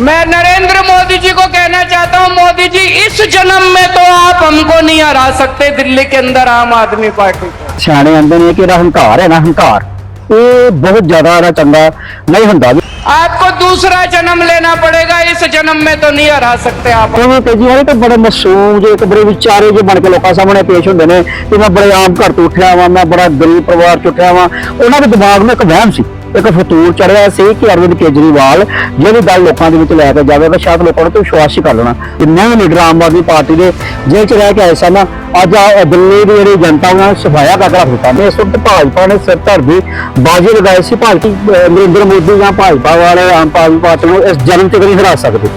मैं नरेंद्र मोदी जी को कहना चाहता हूं मोदी जी इस जन्म में तो आप हमको नहीं हरा सकते दिल्ली के अंदर आम आदमी पार्टी को ਸਿਆਣੇ ਆਂਦੇ ਨੇ ਕਿ ਇਹਦਾ ਹੰਕਾਰ ਹੈ ਨਾ ਹੰਕਾਰ ਇਹ ਬਹੁਤ ਜ਼ਿਆਦਾ ਇਹਦਾ ਚੰਗਾ ਨਹੀਂ ਹੁੰਦਾ ਵੀ आपको दूसरा जन्म लेना पड़ेगा इस जन्म में तो नहीं हरा सकते आप ਉਹ ਤੇਜੀ ਵਾਲੇ ਤਾਂ ਬੜੇ ਮਾਸੂਮ ਜੇ ਇੱਕ ਬੜੇ ਵਿਚਾਰੇ ਜੇ ਬਣ ਕੇ ਲੋਕਾਂ ਸਾਹਮਣੇ ਪੇਸ਼ ਹੁੰਦੇ ਨੇ ਕਿ ਮੈਂ ਬੜੇ ਆਮ ਘਰ ਤੋਂ ਉੱਠਿਆ ਵਾਂ ਮੈਂ ਬੜਾ ਗਰੀਬ ਪਰਿਵਾਰ ਚ ਉੱਠਿਆ ਵਾਂ ਉਹਨਾਂ ਦੇ ਦਿਮਾਗ ਨੂੰ ਇੱਕ ਵਹਿਮ ਸੀ ਇੱਕ ਫਤੂਰ ਚੜਿਆ ਸੀ ਕਿ ਅਰਵਿੰਦ ਕੇਜਰੀਵਾਲ, ਜਿਹੜੀ ਗੱਲ ਲੋਕਾਂ ਦੇ ਵਿੱਚ ਲੈ ਕੇ ਜਾਵੇ ਤਾਂ ਸ਼ਾਇਦ ਲੋਕਾਂ ਨੂੰ ਤੇ ਵਿਸ਼ਵਾਸ ਹੀ ਕਰ ਲੈਣਾ। ਇੰਨਾ ਲੀਡਰ ਆਮ ਆਦਮੀ ਪਾਰਟੀ ਦੇ ਜੇਲ੍ਹ 'ਚ ਰਹਿ ਕੇ ਆਏ ਸਨ। ਅੱਜ ਆ ਦਿੱਲੀ ਦੀ ਜਿਹੜੀ ਜਨਤਾ ਉਹਨਾਂ ਸਫਾਇਆ ਕਾਕਰਾ ਫੁੱਟਾ ਨੇ ਇਸ ਵਕਤ ਭਾਜਪਾ ਨੇ ਸਿਰ ਧਰ ਦੀ ਬਾਜ਼ੀ ਲਗਾਈ ਸੀ। ਭਾਰਤੀ ਨਰਿੰਦਰ ਮੋਦੀ ਜਾਂ ਭਾਜਪਾ ਵਾਲੇ ਆਮ ਆਦਮੀ ਪਾਰਟੀ ਨੂੰ ਇਸ ਜਨਮ ਤੇ ਨਹੀਂ ਹਰਾ ਸਕਦੇ।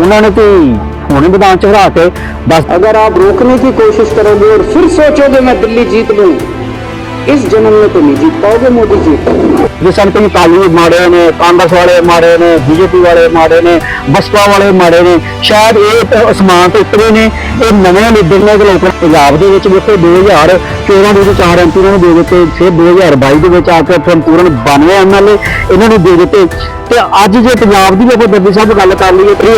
ਉਹਨਾਂ ਨੇ ਤੇ ਹੁਣੇ ਮੈਦਾਨ 'ਚ ਹਰਾ ਕੇ ਬਸ ਅਗਰ ਆਪ ਰੋਕਣੇ ਦੀ ਕੋਸ਼ਿਸ਼ ਕਰੋਗੇ ਔਰ ਫਿਰ ਸੋਚੋਗੇ ਮੈਂ ਦਿੱਲੀ ਜੀਤ ਲੂੰ इस जन्म में तो नहीं जीत पाओगे मोदी जी ਜਿਸ ਸਨ ਕੋਈ ਕਾਲੀ ਮਾੜੇ ਨੇ ਕਾਂਗਰਸ ਵਾਲੇ ਮਾੜੇ ਨੇ ਬੀਜੇਪੀ ਵਾਲੇ ਮਾੜੇ ਨੇ ਬਸਪਾ ਵਾਲੇ ਮਾੜੇ ਨੇ ਸ਼ਾਇਦ ਇਹ ਤਾਂ ਅਸਮਾਨ ਤੋਂ ਉਤਰੇ ਨੇ ਇਹ ਨਵੇਂ ਲੀਡਰ ਨੇ ਕਿ ਲੋਕਾਂ ਪੰਜਾਬ ਦੇ ਵਿੱਚ ਵੇਖੋ 2014 ਦੇ ਵਿੱਚ ਚਾਰ ਐਮਪੀ ਨੂੰ ਦੇ ਦਿੱਤੇ ਫਿਰ 2022 ਦੇ ਵਿੱਚ ਆ ਕੇ ਸੰਪੂਰਨ 92 ਐਮਐਲਏ ਇਹਨਾਂ ਨੂੰ ਦੇ ਦਿੱਤੇ ਤੇ ਅੱਜ ਜੇ ਪੰਜਾਬ ਦੀ ਵੀ ਆਪਾਂ ਦੱਬੀ ਸਾਹਿਬ ਗੱਲ ਕਰ ਲਈਏ ਤੇ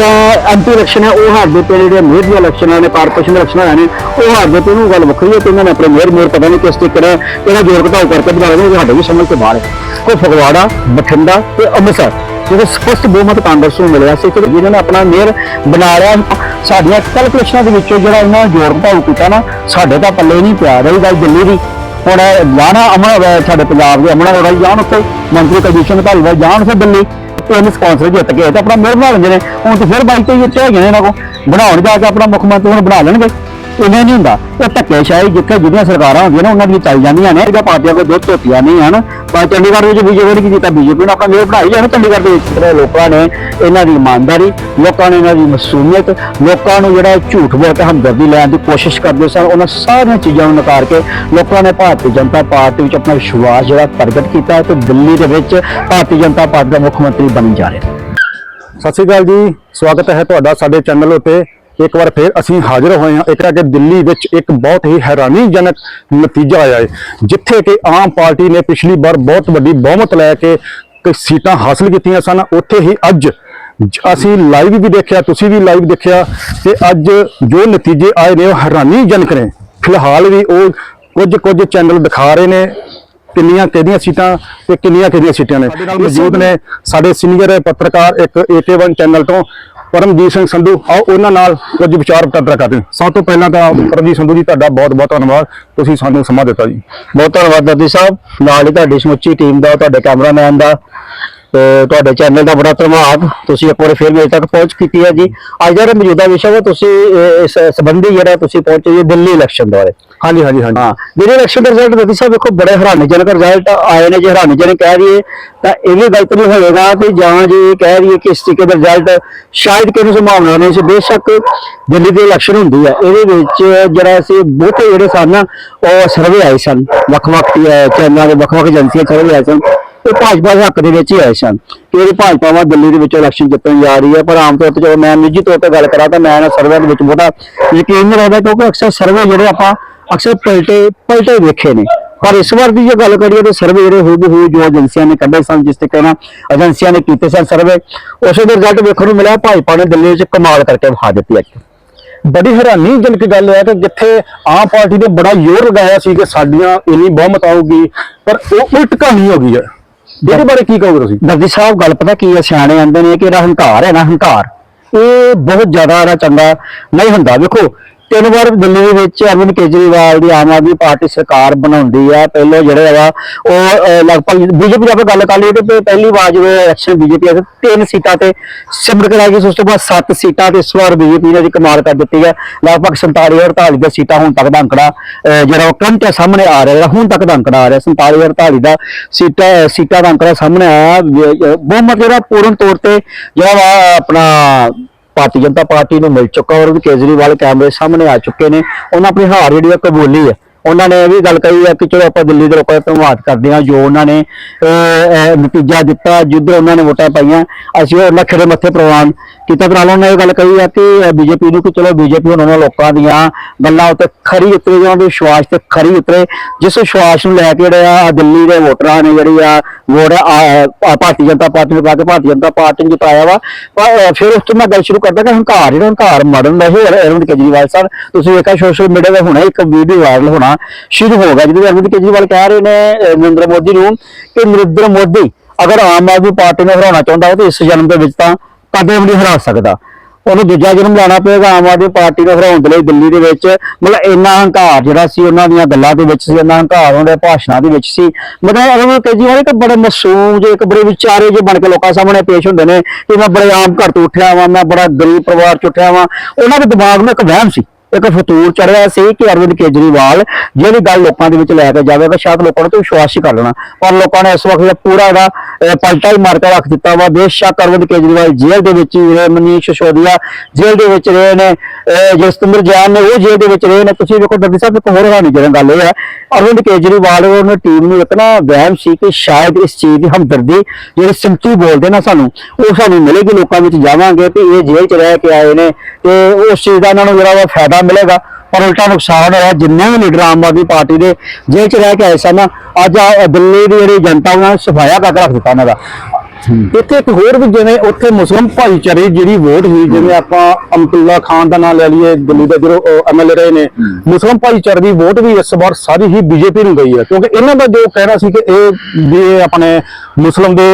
ਐਮਪੀ ਇਲੈਕਸ਼ਨ ਹੈ ਉਹ ਹਾਰਦੇ ਪਏ ਨੇ ਜਿਹੜੇ ਮੇਅਰ ਦੇ ਇਲੈਕਸ਼ਨ ਨੇ ਕਾਰਪੋਰੇਸ਼ਨ ਇਲੈਕਸ਼ਨ ਹੋਏ ਨੇ ਉਹ ਹਾਰਦੇ ਪਏ ਨੂੰ ਗੱਲ ਵੱਖਰੀ ਹੈ ਤੇ ਇਹਨਾਂ ਨੇ ਆਪਣੇ ਮੇਅਰ ਮੇਅਰ ਪਤਾ ਨਹੀਂ ਕਿਸ ਤਰੀਕੇ ਨਾਲ ਇਹਨਾਂ ਜੋਰ ਘਟਾਓ ਕਰਕੇ ਬਣਾ ਰਹੇ ਸਾਡੇ ਵੀ ਸਮਝ ਤੋਂ ਬਾਹਰ ਹੈ। ਕੋਈ ਫਗਵਾੜਾ, ਬਠਿੰਡਾ ਤੇ ਅੰਮ੍ਰਿਤਸਰ ਜਿਹੜੇ ਸਪਸ਼ਟ ਬਹੁਮਤ ਕਾਂਗਰਸ ਨੂੰ ਮਿਲਿਆ ਸੀ ਤੇ ਜਿਨ੍ਹਾਂ ਨੇ ਆਪਣਾ ਮੇਅਰ ਬਣਾ ਲਿਆ। ਸਾਡੀਆਂ ਕੈਲਕੂਲੇਸ਼ਨਾਂ ਦੇ ਵਿੱਚੋਂ ਜਿਹੜਾ ਇਹਨਾਂ ਨੇ ਜੋਰ ਘਟਾਓ ਕੀਤਾ ਨਾ, ਸਾਡੇ ਤਾਂ ਪੱਲੇ ਨਹੀਂ ਪਿਆ। ਰਹੀ ਗੱਲ ਦਿੱਲੀ ਦੀ। ਹੁਣ ਜਾਣਾ ਅਮਨ ਸਾਡੇ ਪੰਜਾਬ ਦੇ ਅਮਨ ਅਰੋੜਾ ਜਾਣ ਉੱਤੇ ਮੰਤਰੀ ਕਲਭੂਸ਼ਣ ਧਾਲੀਵਾਲ ਜਾਣ ਉੱਥੇ ਦਿੱਲੀ, ਤੇ ਸਪਾਂਸਰ ਜਿੱਤ ਕੇ ਤੇ ਆਪਣਾ ਮੇਅਰ ਬਣਾ ਲੈਂਦੇ ਨੇ। ਹੁਣ ਤੇ ਫਿਰ ਬਾਈ ਤੇ ਜਿੱਤੇ ਹੈਗੇ ਨੇ ਇਹਨਾਂ ਕੋ ਬਣਾਉਣ ਜਾ ਕੇ ਆਪਣਾ ਮੁੱਖ ਮੰਤਰੀ ਹੁਣ ਬਣਾ ਲੈਣਗੇ। ਇਹਨੇ ਨਹੀਂ ਹੁੰਦਾ। ਇਹ ਧੱਕੇਸ਼ਾਹੀ ਜਿੱਥੇ ਜਿਹੜੀਆਂ ਸਰਕਾਰਾਂ ਹੁੰਦੀਆਂ ਨੇ, ਉਹਨਾਂ ਦੀਆਂ ਚੱਲ ਜਾਂਦੀਆਂ ਨੇ। ਇਹਦਾ ਪਾਰਟੀਆਂ ਕੋਈ ਦੁੱਧ ਧੋਤੀਆਂ ਨਹੀਂ ਹਨ। ਪਰ ਚੰਡੀਗੜ੍ਹ ਵਿੱਚ ਬੀਜੇਪੀ ਨੇ ਕੀ ਕੀਤਾ? ਬੀਜੇਪੀ ਨੇ ਆਪਣਾ ਮੇਅਰ ਬਣਾਈ ਜਾਣਾ ਚੰਡੀਗੜ੍ਹ ਦੇ ਵਿੱਚ। ਲੋਕਾਂ ਨੇ ਇਹਨਾਂ ਦੀ ਇਮਾਨਦਾਰੀ, ਲੋਕਾਂ ਨੇ ਇਹਨਾਂ ਦੀ ਮਸੂਮੀਅਤ, ਲੋਕਾਂ ਨੂੰ ਜਿਹੜਾ ਝੂਠ ਬੋਲ ਕੇ ਹਮਦਰਦੀ ਲੈਣ ਦੀ ਕੋਸ਼ਿਸ਼ ਕਰਦੇ ਸਨ, ਉਹਨਾਂ ਸਾਰੀਆਂ ਚੀਜ਼ਾਂ ਨੂੰ ਨਕਾਰ ਕੇ ਲੋਕਾਂ ਨੇ ਭਾਰਤੀ ਜਨਤਾ ਪਾਰਟੀ ਵਿੱਚ ਆਪਣਾ ਵਿਸ਼ਵਾਸ ਜਿਹੜਾ ਪ੍ਰਗਟ ਕੀਤਾ ਤੇ ਦਿੱਲੀ ਦੇ ਵਿੱਚ ਭਾਰਤੀ ਜਨਤਾ ਪਾਰਟੀ ਦਾ ਮੁੱਖ ਮੰਤਰੀ ਬਣਨ ਜਾ ਰਿਹਾ। ਸਤਿ ਸ਼੍ਰੀ ਅਕਾਲ ਜੀ। ਸਵਾਗਤ ਹੈ ਤੁਹਾਡਾ ਸਾਡੇ ਚੈਨਲ ਉੱਤੇ। ਇੱਕ ਵਾਰ ਫਿਰ ਅਸੀਂ ਹਾਜ਼ਰ ਹੋਏ ਹਾਂ। ਇੱਕ ਕਿ ਦਿੱਲੀ ਵਿੱਚ ਇੱਕ ਬਹੁਤ ਹੀ ਹੈਰਾਨੀਜਨਕ ਨਤੀਜਾ ਆਇਆ ਹੈ ਜਿੱਥੇ ਕਿ ਆਮ ਪਾਰਟੀ ਨੇ ਪਿਛਲੀ ਵਾਰ ਬਹੁਤ ਵੱਡੀ ਬਹੁਮਤ ਲੈ ਕੇ ਕਈ ਸੀਟਾਂ ਹਾਸਲ ਕੀਤੀਆਂ ਸਨ। ਉੱਥੇ ਹੀ ਅੱਜ ਅਸੀਂ ਲਾਈਵ ਵੀ ਦੇਖਿਆ ਤੁਸੀਂ ਵੀ ਲਾਈਵ ਦੇਖਿਆ ਤੇ ਅੱਜ ਜੋ ਨਤੀਜੇ ਆਏ ਨੇ ਉਹ ਹੈਰਾਨੀਜਨਕ ਨੇ। ਫਿਲਹਾਲ ਵੀ ਉਹ ਕੁਝ ਕੁਝ ਚੈਨਲ ਦਿਖਾ ਰਹੇ ਨੇ ਕਿੰਨੀਆਂ ਕਿਹਦੀਆਂ ਸੀਟਾਂ ਤੇ ਕਿੰਨੀਆਂ ਕਿਹਦੀਆਂ ਸੀਟਾਂ ਨੇ। ਸਾਡੇ ਨਾਲ ਮੌਜੂਦ ਨੇ ਸਾਡੇ ਸੀਨੀਅਰ ਪੱਤਰਕਾਰ ਇੱਕ AK1 ਚੈਨਲ ਤੋਂ ਪਰਮਜੀਤ ਸਿੰਘ ਸੰਧੂ, ਆਓ ਉਹਨਾਂ ਨਾਲ ਕੁਝ ਵਿਚਾਰ ਵਟਾਂਦਰਾ ਕਰਦੇ ਹਾਂ। ਸਭ ਤੋਂ ਪਹਿਲਾਂ ਤਾਂ ਪਰਮਜੀਤ ਸੰਧੂ ਜੀ, ਤੁਹਾਡਾ ਬਹੁਤ ਬਹੁਤ ਧੰਨਵਾਦ। ਤੁਸੀਂ ਸਾਨੂੰ ਸਮਾਂ ਦਿੱਤਾ ਜੀ। ਬਹੁਤ ਧੰਨਵਾਦ ਦਾਦੀ ਸਾਹਿਬ। ਨਾਲ ਹੀ ਤੁਹਾਡੀ ਸਮੁੱਚੀ ਟੀਮ ਦਾ, ਤੁਹਾਡੇ ਕੈਮਰਾਮੈਨ ਦਾ ਤੁਹਾਡੇ ਚੈਨਲ ਦਾ ਬੜਾ ਧੰਨਵਾਦ। ਤੁਸੀਂ ਇੱਕ ਵਾਰ ਫਿਰ ਮੇਰੇ ਤੱਕ ਪਹੁੰਚ ਕੀਤੀ ਹੈ ਜੀ। ਅੱਜ ਦਾ ਮੌਜੂਦਾ ਵਿਸ਼ਾ ਵਾ ਤੁਸੀਂ ਇਸ ਸੰਬੰਧੀ ਜਿਹੜਾ ਤੁਸੀਂ ਪਹੁੰਚੇ ਜੀ ਦਿੱਲੀ ਇਲੈਕਸ਼ਨ ਬਾਰੇ। ਹਾਂਜੀ ਹਾਂਜੀ ਹਾਂਜੀ। ਹਾਂ ਜਿਹੜੇ ਇਲੈਕਸ਼ਨ ਦੇ ਰਿਜ਼ਲਟ ਦਾਦੀ ਸਾਹਿਬ ਵੇਖੋ ਬੜੇ ਹੈਰਾਨੀਜਨਕ ਰਿਜ਼ਲਟ ਆਏ ਨੇ ਜੇ ਹੈਰਾਨੀਜਨਕ ਕਹਿ ਦਈਏ ਤਾਂ ਇਹ ਵੀ ਗਲਤ ਨਹੀਂ ਹੋਵੇਗਾ ਤੇ ਜਾਂ ਜੇ ਕਹਿ ਦਈਏ ਕਿ ਇਸ ਤਰੀਕੇ ਦਾ ਰਿਜ਼ਲਟ ਸ਼ਾਇਦ ਕਿਸੇ ਸੰਭਾਵਨਾ ਨਹੀਂ ਸੀ। ਬੇਸ਼ੱਕ ਦਿੱਲੀ ਦੀ ਇਲੈਕਸ਼ਨ ਹੁੰਦੀ ਹੈ। ਇਹਦੇ ਵਿੱਚ ਜਿਹੜਾ ਸੀ ਬਹੁਤੇ ਜਿਹੜੇ ਸਨ ਉਹ ਸਰਵੇ ਆਏ ਸਨ। ਵੱਖ-ਵੱਖ ਚੈਨਲਾਂ ਦੇ ਵੱਖ-ਵੱਖ ਏਜੰਸੀਆਂ ਸਰਵੇ ਆਏ ਸਨ। ਇਹ ਭਾਜਪਾ ਦੇ ਹੱਕ ਦੇ ਵਿੱਚ ਹੀ ਆਏ ਸਨ ਕਿ ਇਹ ਭਾਜਪਾ ਵਾ ਦਿੱਲੀ ਦੇ ਵਿੱਚ ਇਲੈਕਸ਼ਨ ਜਿੱਤਣ ਜਾ ਰਹੀ ਹੈ, ਪਰ ਆਮ ਤੌਰ ਤੇ ਜਦੋਂ ਮੈਂ ਨਿੱਜੀ ਤੌਰ ਤੇ ਗੱਲ ਕਰਾਂ ਤਾਂ ਮੈਂ ਇਹਨਾਂ ਸਰਵੇ ਦੇ ਵਿੱਚ ਬਹੁਤਾ ਯਕੀਨ ਨਹੀਂ ਰੱਖਦਾ ਕਿਉਂਕਿ ਅਕਸਰ ਸਰਵੇ ਜਿਹੜੇ ਆਪਾਂ ਅਕਸਰ ਪਲਟੇ ਪਲਟੇ ਵੇਖੇ ਨੇ। ਪਰ ਇਸ ਵਾਰ ਦੀ ਜੇ ਗੱਲ ਕਰੀਏ ਤਾਂ ਸਰਵੇ ਜਿਹੜੇ ਹੋ ਹੋਏ ਜੋ ਏਜੰਸੀਆਂ ਨੇ ਕੱਢੇ ਸਨ, ਜਿਸ ਤੇ ਕਹਿਣਾ ਏਜੰਸੀਆਂ ਨੇ ਕੀਤੇ ਸਨ ਸਰਵੇ, ਉਸੇ ਦੇ ਰਿਜ਼ਲਟ ਵੇਖਣ ਨੂੰ ਮਿਲਿਆ ਭਾਜਪਾ ਨੇ ਦਿੱਲੀ ਵਿੱਚ ਕਮਾਲ ਕਰਕੇ ਵਿਖਾ ਦਿੱਤੀ ਅੱਜ ਬੜੀ ਹੈਰਾਨੀਜਨਕ ਗੱਲ ਹੈ ਕਿ ਜਿੱਥੇ ਆਮ ਪਾਰਟੀ ਨੇ ਬੜਾ ਜ਼ੋਰ ਲਗਾਇਆ ਸੀ ਕਿ ਸਾਡੀਆਂ ਇੰਨੀ ਬਹੁਮਤ ਆਊਗੀ, ਪਰ ਉਹ ਉਲਟ ਕਹਾਣੀ ਹੋ ਗਈ ਹੈ। ਇਹਦੇ ਬਾਰੇ ਕੀ ਕਹੋਗੇ ਤੁਸੀਂ? ਦਰਜੀ ਸਾਹਿਬ ਗੱਲ ਪਤਾ ਕੀ ਹੈ ਸਿਆਣੇ ਆਂਦੇ ਨੇ ਕਿ ਇਹਦਾ ਹੰਕਾਰ ਹੈ ਨਾ ਹੰਕਾਰ। ਇਹ ਬਹੁਤ ਜ਼ਿਆਦਾ ਇਹਦਾ ਚੰਗਾ ਨਹੀਂ ਹੁੰਦਾ। ਵੇਖੋ ਤਿੰਨ ਵਾਰ ਦਿੱਲੀ ਦੇ ਵਿੱਚ ਅਰਵਿੰਦ ਕੇਜਰੀਵਾਲ ਦੀ ਆਮ ਆਦਮੀ ਪਾਰਟੀ ਸਰਕਾਰ ਬਣਾਉਂਦੀ ਆ। ਪਹਿਲਾਂ ਜਿਹੜੇ ਹੈਗਾ ਉਹ ਅਹ, ਲਗਭਗ ਬੀਜੇਪੀ ਦੀ ਆਪਾਂ ਗੱਲ ਕਰ ਲਈਏ ਤੇ ਪਹਿਲੀ ਵਾਰ ਜਦੋਂ ਇਲੈਕਸ਼ਨ ਬੀਜੇਪੀ ਆ ਤਿੰਨ ਸੀਟਾਂ ਤੇ ਸਿਮਟ ਕਰਾਈ ਗਈ ਉਸ ਤੋਂ ਬਾਅਦ ਸੱਤ ਸੀਟਾਂ ਤੇ ਇਸ ਵਾਰ ਬੀਜੇਪੀ ਨੇ ਦੀ ਕਮਾਲ ਕਰ ਦਿੱਤੀ ਹੈ ਲਗਭਗ 47 48 ਦਾ ਸੀਟਾਂ ਹੁਣ ਤੱਕ ਦਾ ਅੰਕੜਾ ਜਿਹੜਾ ਉਹ ਕਰੰਟ ਸਾਹਮਣੇ ਆ ਰਿਹਾ ਹੁਣ ਤੱਕ ਦਾ ਅੰਕੜਾ ਆ ਰਿਹਾ 47 48 ਦਾ ਸੀਟਾਂ ਸੀਟਾਂ ਦਾ ਅੰਕੜਾ ਸਾਹਮਣੇ ਆਇਆ। ਬਹੁਮਤ ਜਿਹੜਾ ਪੂਰਨ ਤੌਰ ਤੇ ਜਿਹੜਾ ਵਾ ਆਪਣਾ ਭਾਰਤੀ ਜਨਤਾ ਪਾਰਟੀ ਨੂੰ ਮਿਲ ਚੁੱਕਾ ਔਰ ਕੇਜਰੀਵਾਲ ਕੈਮਰੇ ਸਾਹਮਣੇ ਆ ਚੁੱਕੇ ਨੇ। ਉਹਨਾਂ ਆਪਣੀ ਹਾਰ ਜਿਹੜੀ ਆ ਕਬੂਲੀ ਹੈ ਉਹਨਾਂ ਨੇ ਇਹ ਵੀ ਗੱਲ ਕਹੀ ਹੈ ਕਿ ਚਲੋ ਆਪਾਂ ਦਿੱਲੀ ਦੇ ਲੋਕਾਂ ਦਾ ਧੰਨਵਾਦ ਕਰਦੇ ਹਾਂ, ਜੋ ਉਹਨਾਂ ਨੇ ਨਤੀਜਾ ਦਿੱਤਾ, ਜਿੱਧਰ ਉਹਨਾਂ ਨੇ ਵੋਟਾਂ ਪਾਈਆਂ, ਅਸੀਂ ਉਹ ਲੱਖ ਦੇ ਮੱਥੇ ਪ੍ਰਵਾਨ ਕੀਤਾ। ਪਰ ਉਹਨਾਂ ਨੇ ਇਹ ਗੱਲ ਕਹੀ ਹੈ ਕਿ ਬੀਜੇਪੀ ਨੂੰ ਕਿ ਚਲੋ ਬੀਜੇਪੀ ਹੁਣ ਉਹਨਾਂ ਲੋਕਾਂ ਦੀਆਂ ਗੱਲਾਂ ਉੱਤੇ ਖਰੀ ਉਤਰੇ ਜਾਂ ਉਹਦੇ ਵਿਸ਼ਵਾਸ ਤੇ ਖਰੀ ਉਤਰੇ। ਜਿਸ ਵਿਸ਼ਵਾਸ ਨੂੰ ਲੈ ਕੇ ਜਿਹੜੇ ਆ ਦਿੱਲੀ ਦੇ ਵੋਟਰਾਂ ਨੇ ਜਿਹੜੀ ਆ ਵੋਟ ਭਾਰਤੀ ਜਨਤਾ ਪਾਰਟੀ ਨੂੰ ਪਾ ਕੇ ਭਾਰਤੀ ਜਨਤਾ ਪਾਰਟੀ ਨੂੰ ਜਿਤਾਇਆ ਵਾ ਪਰ ਫਿਰ ਉਸ ਤੋਂ ਮੈਂ ਗੱਲ ਸ਼ੁਰੂ ਕਰਦਾ ਕਿ ਹੰਕਾਰ ਜਿਹੜਾ ਹੰਕਾਰ ਮਰਨ ਦਾ ਹੀ ਅਰਵਿੰਦ ਕੇਜਰੀਵਾਲ ਸਾਹਿਬ ਤੁਸੀਂ ਵੇਖਿਆ ਸੋਸ਼ਲ ਮੀਡੀਆ ਤੇ ਹੁਣੇ ਇੱਕ ਵੀਡੀਓ ਵਾਇਰਲ ਹੋਣਾ ਸ਼ੁਰੂ ਹੋ ਗਿਆ ਜਿਹਦੇ ਅਰਵਿੰਦ ਕੇਜਰੀਵਾਲ ਕਹਿ ਰਹੇ ਨੇ ਨਰਿੰਦਰ ਮੋਦੀ ਨੂੰ ਕਿ ਨਰਿੰਦਰ ਮੋਦੀ ਅਗਰ ਆਮ ਆਦਮੀ ਪਾਰਟੀ ਨੂੰ ਹਰਾਉਣਾ ਚਾਹੁੰਦਾ ਹੈ ਤਾਂ ਇਸ ਜਨਮ ਦੇ ਵਿੱਚ ਤਾਂ ਕਦੇ ਵੀ ਨਹੀਂ ਹਰਾ ਸਕਦਾ ਉਹਨੂੰ ਦੂਜਾ ਜਨਮ ਲੈਣਾ ਪਏਗਾ, ਆਮ ਆਦਮੀ ਪਾਰਟੀ ਨੂੰ ਹਰਾਉਣ ਦੇ ਲਈ ਦਿੱਲੀ ਦੇ ਵਿੱਚ। ਮਤਲਬ ਇੰਨਾ ਹੰਕਾਰ ਜਿਹੜਾ ਸੀ ਉਹਨਾਂ ਦੀਆਂ ਗੱਲਾਂ ਦੇ ਵਿੱਚ ਸੀ, ਇੰਨਾ ਹੰਕਾਰ ਉਹਨਾਂ ਦੇ ਭਾਸ਼ਣਾਂ ਦੇ ਵਿੱਚ ਸੀ। ਮਤਲਬ ਅਰਵਿੰਦ ਕੇਜਰੀਵਾਲ ਇੱਕ ਬੜੇ ਮਾਸੂਮ ਜੇ, ਇੱਕ ਬੜੇ ਵਿਚਾਰੇ ਜੇ ਬਣ ਕੇ ਲੋਕਾਂ ਸਾਹਮਣੇ ਪੇਸ਼ ਹੁੰਦੇ ਨੇ ਕਿ ਮੈਂ ਬੜੇ ਆਮ ਘਰ ਤੋਂ ਉੱਠਿਆ ਵਾਂ, ਮੈਂ ਬੜਾ ਗਰੀਬ ਪਰਿਵਾਰ ਚ ਉੱਠਿਆ ਵਾਂ। ਉਹਨਾਂ ਦੇ ਦਿਮਾਗ ਨੂੰ ਇੱਕ ਵਹਿਮ ਸੀ, ਇੱਕ ਫਤੂਰ ਚੜਿਆ ਸੀ ਕਿ ਅਰਵਿੰਦ ਕੇਜਰੀਵਾਲ ਜਿਹੜੀ ਗੱਲ ਲੋਕਾਂ ਦੇ ਵਿੱਚ ਲੈ ਕੇ ਜਾਵੇਗਾ ਸ਼ਾਇਦ ਲੋਕਾਂ ਨੂੰ ਤੇ ਵਿਸ਼ਵਾਸ ਹੀ ਕਰ ਲੈਣਾ। ਪਰ ਲੋਕਾਂ ਨੇ ਇਸ ਵਕਤ ਇਹ ਪੂਰਾ ਇਹਦਾ ਪਲਟਾ ਹੀ ਮਾਰ ਕੇ ਰੱਖ ਦਿੱਤਾ ਵਾ। ਬੇਸ਼ੱਕ ਅਰਵਿੰਦ ਕੇਜਰੀਵਾਲ ਜੇਲ੍ਹ ਦੇ ਵਿੱਚ ਹੀ ਰਹੇ ਮਨੀਸ਼ ਸਿਸੋਦੀਆ ਜੇਲ੍ਹ ਦੇ ਵਿੱਚ ਰਹੇ ਨੇ ਅਹ, ਜਸਤਿੰਦਰ ਜੈਨ ਨੇ ਉਹ ਜੇਲ੍ਹ ਦੇ ਵਿੱਚ ਰਹੇ ਨੇ। ਤੁਸੀਂ ਵੇਖੋ ਡੱਡੀ ਸਾਹਿਬ ਇੱਕ ਹੋਰ ਹੈਰਾਨੀ ਜਿਹੜੀ ਗੱਲ ਇਹ ਹੈ ਅਰਵਿੰਦ ਕੇਜਰੀਵਾਲ ਉਹਨਾਂ ਟੀਮ ਨੂੰ ਇੱਕ ਨਾ ਵਹਿਮ ਸੀ ਕਿ ਸ਼ਾਇਦ ਇਸ ਚੀਜ਼ ਦੀ ਹਮਦਰਦੀ ਜਿਹੜੇ ਸਿੰਪਤੀ ਬੋਲਦੇ ਨਾ ਸਾਨੂੰ ਉਹ ਸਾਨੂੰ ਮਿਲੇਗੀ ਲੋਕਾਂ ਵਿੱਚ ਜਾਵਾਂਗੇ ਕਿ ਇਹ ਜੇਲ੍ਹ 'ਚ ਰਹਿ ਕੇ ਆਏ ਨੇ ਤੇ ਉਸ ਚੀਜ਼ ਦਾ ਇਹਨਾਂ ਨੂੰ ਜਿਹੜਾ ਵਾ ਫਾਇਦਾ ਮਿਲੇਗਾ। ਪਰ ਉਲਟਾ ਨੁਕਸਾਨ ਹੋਇਆ। ਜਿੰਨੇ ਵੀ ਲੀਡਰ ਆਮ ਆਦਮੀ ਪਾਰਟੀ ਦੇ ਜੇਲ੍ਹ 'ਚ ਰਹਿ ਕੇ ਆਏ ਸਨ ਅੱਜ ਆਹ ਦਿੱਲੀ ਦੀ ਜਿਹੜੀ ਜਨਤਾ ਉਹਨਾਂ ਨੇ ਸਫਾਇਆ ਕਰਕੇ ਰੱਖ ਦਿੱਤਾ ਉਹਨਾਂ ਦਾ। ਇੱਥੇ ਇੱਕ ਹੋਰ ਵੀ ਜਿਵੇਂ ਉੱਥੇ ਮੁਸਲਮ ਭਾਈਚਾਰੇ ਜਿਹੜੀ ਵੋਟ ਸੀ ਜਿਵੇਂ ਆਪਾਂ ਅਮਤੁੱਲਾ ਖਾਨ ਦਾ ਨਾਮ ਲੈ ਲਈਏ ਦਿੱਲੀ ਦੇ ਜਦੋਂ ਐਮਐਲਏ ਰਹੇ ਨੇ ਮੁਸਲਮ ਭਾਈਚਾਰੇ ਦੀ ਵੋਟ ਵੀ ਇਸ ਵਾਰ ਸਾਰੀ ਹੀ ਬੀਜੇਪੀ ਨੂੰ ਗਈ ਹੈ। ਕਿਉਂਕਿ ਇਹਨਾਂ ਦਾ ਜੋ ਕਹਿਣਾ ਸੀ ਕਿ ਇਹ ਵੀ ਆਪਣੇ ਮੁਸਲਮ ਦੇ